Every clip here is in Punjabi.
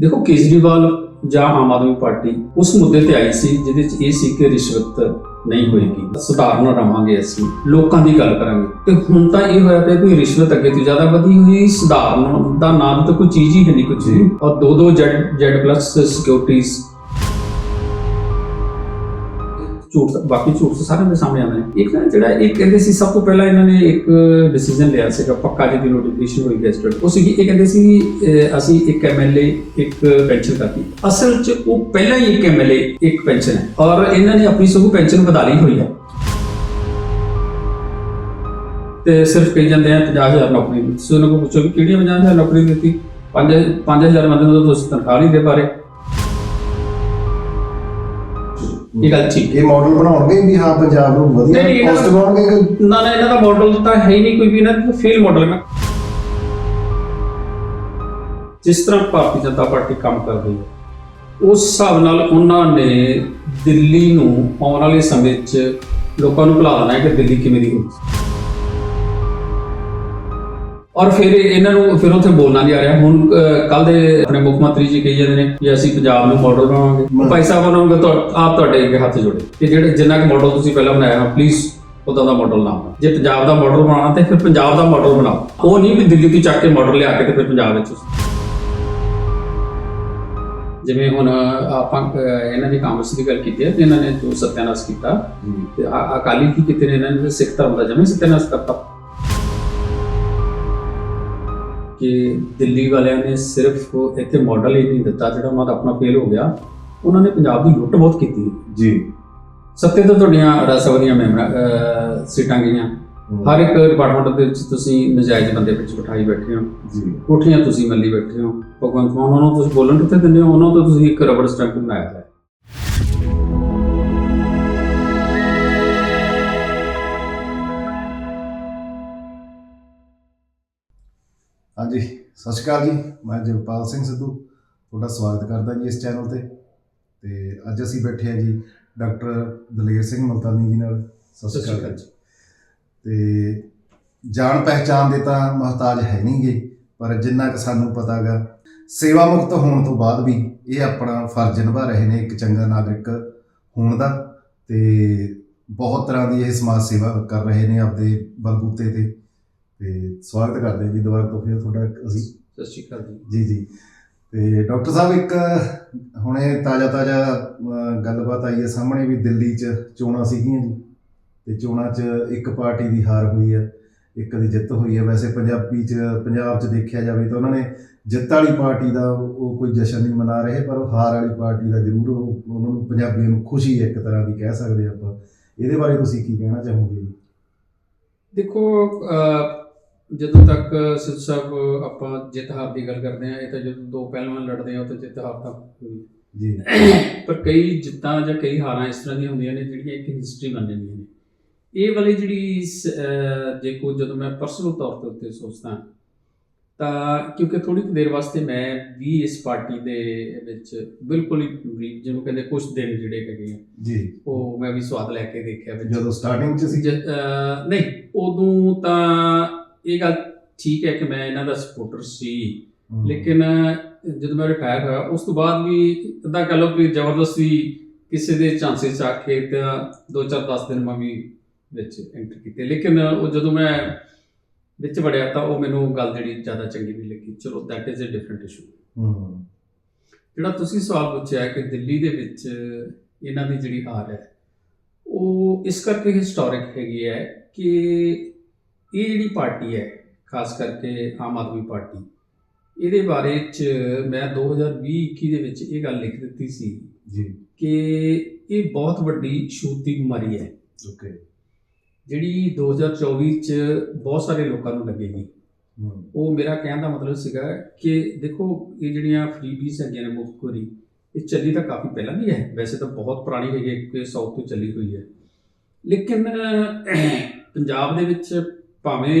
ਦੇਖੋ ਕੇਜਰੀਵਾਲ ਜਾਂ ਆਮ ਆਦਮੀ ਪਾਰਟੀ ਉਸ ਮੁੱਦੇ ਤੇ ਆਈ ਸੀ ਜਿਹਦੇ ਚ ਇਹ ਸੀ ਕਿ ਰਿਸ਼ਵਤ ਨਹੀਂ ਹੋਏਗੀ। ਸਧਾਰਨ ਰਵਾਂਗੇ ਅਸੀਂ, ਲੋਕਾਂ ਦੀ ਗੱਲ ਕਰਾਂਗੇ। ਤੇ ਹੁਣ ਤਾਂ ਇਹ ਹੋਇਆ ਪਿਆ ਕੋਈ ਰਿਸ਼ਵਤ ਅੱਗੇ ਤੋਂ ਜ਼ਿਆਦਾ ਵਧੀ ਹੋਈ, ਸਧਾਰਨ ਦਾ ਨਾਮ ਤਾਂ ਕੋਈ ਚੀਜ਼ ਹੀ ਹੈ ਨਹੀਂ ਕੁਝ ਔਰ ਦੋ ਦੋ ਜੈਡ ਜੈਡ ਪਲੱਸ ਸਿਕਿਉਰਿਟੀਜ਼ ਝੂਠ, ਬਾਕੀ ਝੂਠ ਸਾਰਿਆਂ ਦੇ ਸਾਹਮਣੇ ਆਉਂਦੇ ਨੇ। ਇੱਕ ਨਾ ਜਿਹੜਾ ਇਹ ਕਹਿੰਦੇ ਸੀ, ਸਭ ਤੋਂ ਪਹਿਲਾਂ ਇਹਨਾਂ ਨੇ ਇੱਕ ਡਿਸੀਜਨ ਲਿਆ ਸੀਗਾ, ਪੱਕਾ ਜਿਹਦੀ ਨੋਟੀਫਿਕੇਸ਼ਨ ਹੋਈ ਗੈਸਟਡ ਉਹ ਸੀ ਇਹ ਕਹਿੰਦੇ ਸੀ ਅਸੀਂ ਇੱਕ ਐਮਐਲਏ ਇੱਕ ਪੈਨਸ਼ਨ ਕਰਤੀ। ਅਸਲ 'ਚ ਉਹ ਪਹਿਲਾਂ ਹੀ ਇੱਕ ਐਮਐਲਏ ਇੱਕ ਪੈਨਸ਼ਨ ਹੈ। ਔਰ ਇਹਨਾਂ ਨੇ ਆਪਣੀ ਸਗੋਂ ਪੈਨਸ਼ਨ ਵਧਾ ਲਈ ਹੋਈ ਹੈ। ਤੇ ਸਿਰਫ ਕਹੀ ਜਾਂਦੇ ਆ 50000 ਨੌਕਰੀ ਦਿੱਤੀ। ਤੁਸੀਂ ਉਹਨਾਂ ਕੋਲ ਪੁੱਛੋ ਵੀ ਕਿਹੜੀਆਂ 50000 ਨੌਕਰੀ ਦਿੱਤੀ? 5 5000 ਬੰਦੇ ਤੁਸੀਂ ਤਨਖਾਹ ਨਹੀਂ ਦੇ ਪਾ ਰਹੇ। ਇਹ ਗੱਲ ਠੀਕ ਇਹ ਮਾਡਲ ਬਣਾਉਣਗੇ ਵੀ ਹਾਂ ਪੰਜਾਬ ਨੂੰ ਵਧੀਆ ਨਹੀਂ, ਇਹਨਾਂ ਪੋਸਟ ਦਾ- ਬਣਾਉਣਗੇ ਕਿ ਨਾ ਨਾ ਇਹਨਾਂ ਦਾ ਮਾਡਲ ਤਾਂ ਹੈ ਹੀ ਨਹੀਂ ਕੋਈ ਵੀ ਇਹਨਾਂ ਦਾ ਫੇਲ ਮਾਡਲ ਹੈ ਜਿਸ ਤਰ੍ਹਾਂ ਭਾਰਤੀ ਜਨਤਾ ਪਾਰਟੀ ਕੰਮ ਕਰ ਰਹੀ ਹੈ ਉਸ ਹਿਸਾਬ ਨਾਲ ਉਹਨਾਂ ਨੇ ਦਿੱਲੀ ਨੂੰ ਆਉਣ ਵਾਲੇ ਸਮੇਂ 'ਚ ਲੋਕਾਂ ਨੂੰ ਭੁਲਾ ਦੇਣਾ ਹੈ ਕਿ ਦਿੱਲੀ ਕਿਵੇਂ ਦੀ ਹੋਊਗੀ ਔਰ ਫਿਰ ਇਹਨਾਂ ਨੂੰ ਫਿਰ ਉੱਥੇ ਬੋਲਣਾ ਨਹੀਂ ਆ ਰਿਹਾ। ਹੁਣ ਕੱਲ ਦੇ ਆਪਣੇ ਮੁੱਖ ਮੰਤਰੀ ਜੀ ਕਹੀ ਜਾਂਦੇ ਨੇ ਕਿ ਅਸੀਂ ਪੰਜਾਬ ਨੂੰ ਮਾਡਲ ਬਣਾਵਾਂਗੇ। ਭਾਈ ਸਾਹਿਬ ਬਣਾਉਂਗੇ ਤਾਂ ਆਪ ਤੁਹਾਡੇ ਹੱਥ ਜੋੜੇ ਕਿ ਜਿਹੜੇ ਜਿੰਨਾ ਕੁ ਮਾਡਲ ਤੁਸੀਂ ਪਹਿਲਾਂ ਬਣਾਇਆ ਹੈ ਪਲੀਜ਼ ਉਦਾਂ ਦਾ ਮਾਡਲ ਨਾ ਜੇ ਪੰਜਾਬ ਦਾ ਮਾਡਲ ਬਣਾਉਣਾ ਤੇ ਫਿਰ ਪੰਜਾਬ ਦਾ ਮਾਡਲ ਬਣਾਓ। ਉਹ ਨਹੀਂ ਵੀ ਦਿੱਲੀ ਤੋਂ ਚੱਕ ਕੇ ਮਾਡਲ ਲਿਆ ਕੇ ਤੇ ਫਿਰ ਪੰਜਾਬ ਵਿੱਚ ਜਿਵੇਂ ਹੁਣ ਆਪਾਂ ਇਹਨਾਂ ਦੀ ਕਾਂਗਰਸ ਦੀ ਗੱਲ ਕੀਤੀ ਹੈ ਇਹਨਾਂ ਨੇ ਜੋ ਸਤਿਆਨਾਸ਼ ਕੀਤਾ ਤੇ ਆ- ਅਕਾਲੀ ਕੀ ਕੀਤੇ ਇਹਨਾਂ ਨੇ ਸਿੱਖ ਧਰਮ ਦਾ ਜਮੇ ਸਤਿਆਨਾਸ਼ ਕਰਤਾ। ਕਿ ਦਿੱਲੀ ਵਾਲਿਆਂ ਨੇ ਸਿਰਫ ਇੱਥੇ ਮਾਡਲ ਹੀ ਨਹੀਂ ਦਿੱਤਾ ਜਿਹੜਾ ਉਹਨਾਂ ਦਾ ਆਪਣਾ ਫੇਲ ਹੋ ਗਿਆ। ਉਹਨਾਂ ਨੇ ਪੰਜਾਬ ਦੀ ਲੁੱਟ ਬਹੁਤ ਕੀਤੀ। ਜੀ। ਸੱਤੇ ਤੋਂ ਤੁਹਾਡੀਆਂ ਰਾਸਵਦੀਆਂ ਮੈਂਬਰਾਂ ਅਹ, ਸੀਟਾਂ ਗਈਆਂ। ਹਰ ਇੱਕ ਡਿਪਾਰਟਮੈਂਟ ਦੇ ਵਿੱਚ ਤੁਸੀਂ ਨਜਾਇਜ਼ ਬੰਦੇ ਵਿੱਚ ਬਿਠਾਈ ਬੈਠੇ ਹੋ। ਜੀ। ਕੋਠੀਆਂ ਤੁਸੀਂ ਮੱਲੀ ਬੈਠੇ ਹੋ। ਭਗਵੰਤ ਮਾਨ ਉਹਨਾਂ ਨੂੰ ਤੁਸੀਂ ਬੋਲਣ ਕਿੱਥੇ ਦਿੰਦੇ ਹੋ? ਉਹਨਾਂ ਤੋਂ ਤੁਸੀਂ ਇੱਕ ਰਬੜ ਸਟੈਂਪ ਬਣਾਇਆ ਹੈ ਹਾਂਜੀ, ਸਤਿ ਸ਼੍ਰੀ ਅਕਾਲ ਜੀ। ਮੈਂ ਜਗਪਾਲ ਸਿੰਘ ਸਿੱਧੂ, ਤੁਹਾਡਾ ਸਵਾਗਤ ਕਰਦਾ ਜੀ ਇਸ ਚੈਨਲ ਤੇ। ਤੇ ਅੱਜ ਅਸੀਂ ਬੈਠੇ ਹਾਂ ਜੀ ਡਾਕਟਰ ਦਲੇਰ ਸਿੰਘ ਮਲਤਾਨੀ ਜੀ ਨਾਲ। ਸਤਿ ਸ਼੍ਰੀ ਅਕਾਲ ਜੀ। ਤੇ ਜਾਣ ਪਹਿਚਾਨ ਦੇ ਤਾਂ ਮਹਤਾਜ ਹੈ ਨਹੀਂਗੇ ਪਰ ਜਿੰਨਾ ਕਿ ਸਾਨੂੰ ਪਤਾਗਾ ਸੇਵਾ ਮੁਕਤ ਹੋਣ ਤੋਂ ਬਾਅਦ ਵੀ ਇਹ ਆਪਣਾ ਫਰਜ਼ ਨਿਭਾ ਰਹੇ ਨੇ ਇੱਕ ਚੰਗਾ ਨਾਗਰਿਕ ਹੋਣ ਦਾ। ਤੇ ਬਹੁਤ ਤਰ੍ਹਾਂ ਦੀ ਇਹ ਸਮਾਜ ਸੇਵਾ ਕਰ ਰਹੇ ਨੇ ਆਪਦੇ ਬਲਬੂਤੇ ਤੇ। ਤੇ ਸਵਾਗਤ ਕਰਦੇ ਹਾਂ ਜੀ ਦੁਬਾਰਾ ਤੋਂ ਫਿਰ ਤੁਹਾਡਾ ਅਸੀਂ। ਸਤਿ ਸ਼੍ਰੀ ਅਕਾਲ ਜੀ। ਜੀ ਜੀ। ਤੇ ਡਾਕਟਰ ਸਾਹਿਬ ਇੱਕ ਹੁਣੇ ਤਾਜ਼ਾ ਤਾਜ਼ਾ ਗੱਲਬਾਤ ਆਈ ਹੈ ਸਾਹਮਣੇ ਵੀ ਦਿੱਲੀ 'ਚ ਚੋਣਾਂ ਸੀਗੀਆਂ ਜੀ। ਤੇ ਚੋਣਾਂ 'ਚ ਇੱਕ ਪਾਰਟੀ ਦੀ ਹਾਰ ਹੋਈ ਹੈ ਇੱਕ ਦੀ ਜਿੱਤ ਹੋਈ ਹੈ। ਵੈਸੇ ਪੰਜਾਬੀ 'ਚ ਪੰਜਾਬ 'ਚ ਦੇਖਿਆ ਜਾਵੇ ਤਾਂ ਉਹਨਾਂ ਨੇ ਜਿੱਤ ਵਾਲੀ ਪਾਰਟੀ ਦਾ ਉਹ ਕੋਈ ਜਸ਼ਨ ਨਹੀਂ ਮਨਾ ਰਹੇ ਪਰ ਉਹ ਹਾਰ ਵਾਲੀ ਪਾਰਟੀ ਦਾ ਜ਼ਰੂਰ ਉਹ- ਉਹਨਾਂ ਨੂੰ ਪੰਜਾਬੀਆਂ ਨੂੰ ਖੁਸ਼ੀ ਹੈ ਇੱਕ ਤਰ੍ਹਾਂ ਦੀ ਕਹਿ ਸਕਦੇ ਆਪਾਂ। ਇਹਦੇ ਬਾਰੇ ਤੁਸੀਂ ਕੀ ਕਹਿਣਾ ਚਾਹੋਗੇ ਜੀ? ਦੇਖੋ ਜਦੋਂ ਤੱਕ ਸਿੱਧ ਸਾਹਿਬ ਆਪਾਂ ਜਿੱਤ ਹਾਰ ਦੀ ਗੱਲ ਕਰਦੇ ਆ ਇਹ ਤਾਂ ਜਦੋਂ ਦੋ ਪਹਿਲਵਾਨ ਲੜਦੇ ਆ ਤਾਂ ਜਿੱਤ ਹਾਰ ਤਾਂ ਜੀ। ਪਰ ਕਈ ਜਿੱਤਾਂ ਜਾਂ ਕਈ ਹਾਰਾਂ ਇਸ ਤਰ੍ਹਾਂ ਦੀਆਂ ਹੁੰਦੀਆਂ ਨੇ ਜਿਹੜੀਆਂ ਇੱਕ ਹਿਸਟਰੀ ਬਣ ਜਾਂਦੀਆਂ ਨੇ। ਇਹ ਵਾਲੀ ਜਿਹੜੀ ਜੇ ਕੋ ਜਦੋਂ ਮੈਂ ਪਰਸਨਲ ਤੌਰ ਤੇ ਉੱਤੇ ਸੋਚਦਾ ਤਾਂ ਕਿਉਂਕਿ ਥੋੜੀ ਦੇਰ ਵਾਸਤੇ ਮੈਂ ਵੀ ਇਸ ਪਾਰਟੀ ਦੇ ਵਿੱਚ ਬਿਲਕੁਲ ਹੀ brief ਜਿਹਨੂੰ ਕਹਿੰਦੇ ਕੁਝ ਦਿਨ ਜਿਹੜੇ ਹੈਗੇ ਆ ਜੀ। ਉਹ ਮੈਂ ਵੀ ਸਵਾਦ ਲੈ ਕੇ ਦੇਖਿਆ ਜਦੋਂ ਸਟਾਰਟਿੰਗ 'ਚ ਸੀ। ਨਹੀਂ ਉਦੋਂ ਤਾਂ ਇਹ ਗੱਲ ਠੀਕ ਹੈ ਕਿ ਮੈਂ ਇਹਨਾਂ ਦਾ ਸਪੋਰਟਰ ਸੀ ਲੇਕਿਨ ਜਦੋਂ ਮੈਂ ਰਿਟਾਇਰ ਹੋਇਆ ਉਸ ਤੋਂ ਬਾਅਦ ਵੀ ਇਦਾਂ ਕਹ ਲਓ ਕਿ ਜ਼ਬਰਦਸਤੀ ਕਿਸੇ ਦੇ ਚਾਂਸੇ ਚ ਆ ਕੇ ਤਾਂ ਦੋ ਚਾਰ 10 ਦਿਨ ਮੈਂ ਵੀ ਵਿੱਚ ਐਂਟਰ ਕੀਤੇ। ਲੇਕਿਨ ਉਹ ਜਦੋਂ ਮੈਂ ਵਿੱਚ ਵੜਿਆ ਤਾਂ ਉਹ ਮੈਨੂੰ ਗੱਲ ਜਿਹੜੀ ਜ਼ਿਆਦਾ ਚੰਗੀ ਨਹੀਂ ਲੱਗੀ। ਚਲੋ that is a different issue ਜਿਹੜਾ ਤੁਸੀਂ ਸਵਾਲ ਪੁੱਛਿਆ ਕਿ ਦਿੱਲੀ ਦੇ ਵਿੱਚ ਇਹਨਾਂ ਦੀ ਜਿਹੜੀ ਹਾਰ ਹੈ ਉਹ ਇਸ ਕਰਕੇ ਹਿਸਟੋਰਿਕ ਹੈਗੀ ਹੈ ਕਿ ਇਹ ਜਿਹੜੀ ਪਾਰਟੀ ਹੈ ਖਾਸ ਕਰਕੇ ਆਮ ਆਦਮੀ ਪਾਰਟੀ ਇਹਦੇ ਬਾਰੇ ਚ ਮੈਂ 2020-21 ਦੇ ਵਿੱਚ ਇਹ ਗੱਲ ਲਿਖ ਦਿੱਤੀ ਸੀ ਜੀ। ਕਿ ਇਹ ਬਹੁਤ ਵੱਡੀ ਛੂਤ ਦੀ ਬਿਮਾਰੀ ਹੈ। ਓਕੇ। ਜਿਹੜੀ 2024 ਚ ਬਹੁਤ ਸਾਰੇ ਲੋਕਾਂ ਨੂੰ ਲੱਗੇਗੀ। ਉਹ ਮੇਰਾ ਕਹਿਣ ਦਾ ਮਤਲਬ ਸੀਗਾ ਕਿ ਦੇਖੋ ਇਹ ਜਿਹੜੀਆਂ ਫ੍ਰੀਬੀਜ਼ ਹੈਗੀਆਂ ਨੇ ਮੁਫਤਖੋਰੀ ਇਹ ਚੱਲੀ ਤਾਂ ਕਾਫੀ ਪਹਿਲਾਂ ਦੀ ਹੈ। ਵੈਸੇ ਤਾਂ ਬਹੁਤ ਪੁਰਾਣੀ ਹੈਗੀ ਹੈ ਕਿ ਸਾਊਥ ਤੋਂ ਚੱਲੀ ਹੋਈ ਹੈ। ਲੇਕਿਨ ਪੰਜਾਬ ਦੇ ਵਿੱਚ ਭਾਵੇਂ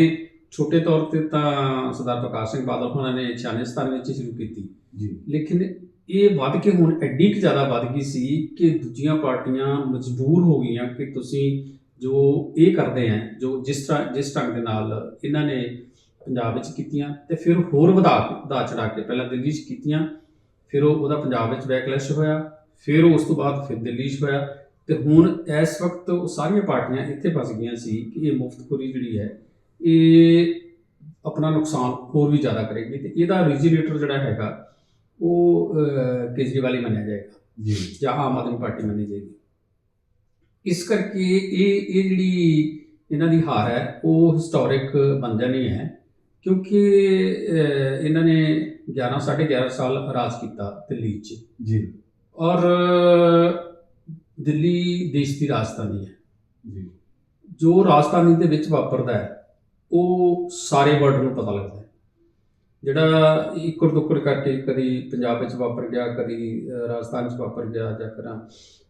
ਛੋਟੇ ਤੌਰ ਤੇ ਤਾਂ ਸਰਦਾਰ ਪ੍ਰਕਾਸ਼ ਸਿੰਘ ਬਾਦਲ ਹੋਣਾ ਨੇ 96 ਵਿੱਚ ਸ਼ੁਰੂ ਕੀਤੀ। ਜੀ। ਲੇਕਿਨ ਇਹ ਵੱਧ ਕੇ ਹੁਣ ਐਡੀ ਕੁ ਜ਼ਿਆਦਾ ਵੱਧ ਗਈ ਸੀ ਕਿ ਦੂਜੀਆਂ ਪਾਰਟੀਆਂ ਮਜਬੂਰ ਹੋ ਗਈਆਂ ਕਿ ਤੁਸੀਂ ਜੋ ਇਹ ਕਰਦੇ ਆ ਜੋ ਜਿਸ ਤਰ੍ਹਾਂ ਜਿਸ ਢੰਗ ਦੇ ਨਾਲ ਇਹਨਾਂ ਨੇ ਪੰਜਾਬ ਵਿੱਚ ਕੀਤੀਆਂ ਤੇ ਫਿਰ ਹੋਰ ਵਧਾ ਵਧਾ ਚੜਾ ਕੇ ਪਹਿਲਾਂ ਦਿੱਲੀ 'ਚ ਕੀਤੀਆਂ ਫਿਰ ਉਹ ਉਹਦਾ ਪੰਜਾਬ ਵਿੱਚ ਬੈਕਲੈਸ਼ ਹੋਇਆ ਫਿਰ ਉਸ ਤੋਂ ਬਾਅਦ ਫਿਰ ਦਿੱਲੀ 'ਚ ਹੋਇਆ ਤੇ ਹੁਣ ਇਸ ਵਕਤ ਉਹ ਸਾਰੀਆਂ ਪਾਰਟੀਆਂ ਇੱਥੇ ਫਸ ਗਈਆਂ ਸੀ ਕਿ ਇਹ ਮੁਫਤਖੋਰੀ ਜਿਹੜੀ ਹੈ ਇਹ ਆਪਣਾ ਨੁਕਸਾਨ ਹੋਰ ਵੀ ਜ਼ਿਆਦਾ ਕਰੇਗੀ ਤੇ ਇਹਦਾ ਰੈਜੂਲੇਟਰ ਜਿਹੜਾ ਹੈਗਾ ਉਹ ਕੇਜਰੀਵਾਲ ਹੀ ਮੰਨਿਆ ਜਾਏਗਾ ਜੀ। ਜਾਂ ਆਮ ਆਦਮੀ ਪਾਰਟੀ ਮੰਨੀ ਜਾਏਗੀ। ਇਸ ਕਰਕੇ ਇਹ ਇਹ ਜਿਹੜੀ ਇਹਨਾਂ ਦੀ ਹਾਰ ਹੈ ਉਹ ਹਿਸਟੋਰਿਕ ਬਣ ਜਾਣੀ ਹੈ ਕਿਉਂਕਿ ਇਹਨਾਂ ਨੇ 11 11.5 ਸਾਲ ਰਾਜ ਕੀਤਾ ਦਿੱਲੀ 'ਚ। ਜੀ। ਔਰ ਦਿੱਲੀ ਦੇਸ਼ ਦੀ ਰਾਜਧਾਨੀ ਹੈ। ਜੀ। ਜੋ ਰਾਜਧਾਨੀ ਦੇ ਵਿੱਚ ਵਾਪਰਦਾ ਹੈ ਉਹ ਸਾਰੇ ਵਰਲਡ ਨੂੰ ਪਤਾ ਲੱਗਦਾ ਹੈ। ਜਿਹੜਾ ਇੱਕੜ ਦੁੱਕੜ ਕਰਕੇ ਕਦੀ ਪੰਜਾਬ ਵਿੱਚ ਵਾਪਰ ਗਿਆ ਕਦੀ ਰਾਜਸਥਾਨ 'ਚ ਵਾਪਰ ਗਿਆ ਜਾਂ ਫਿਰ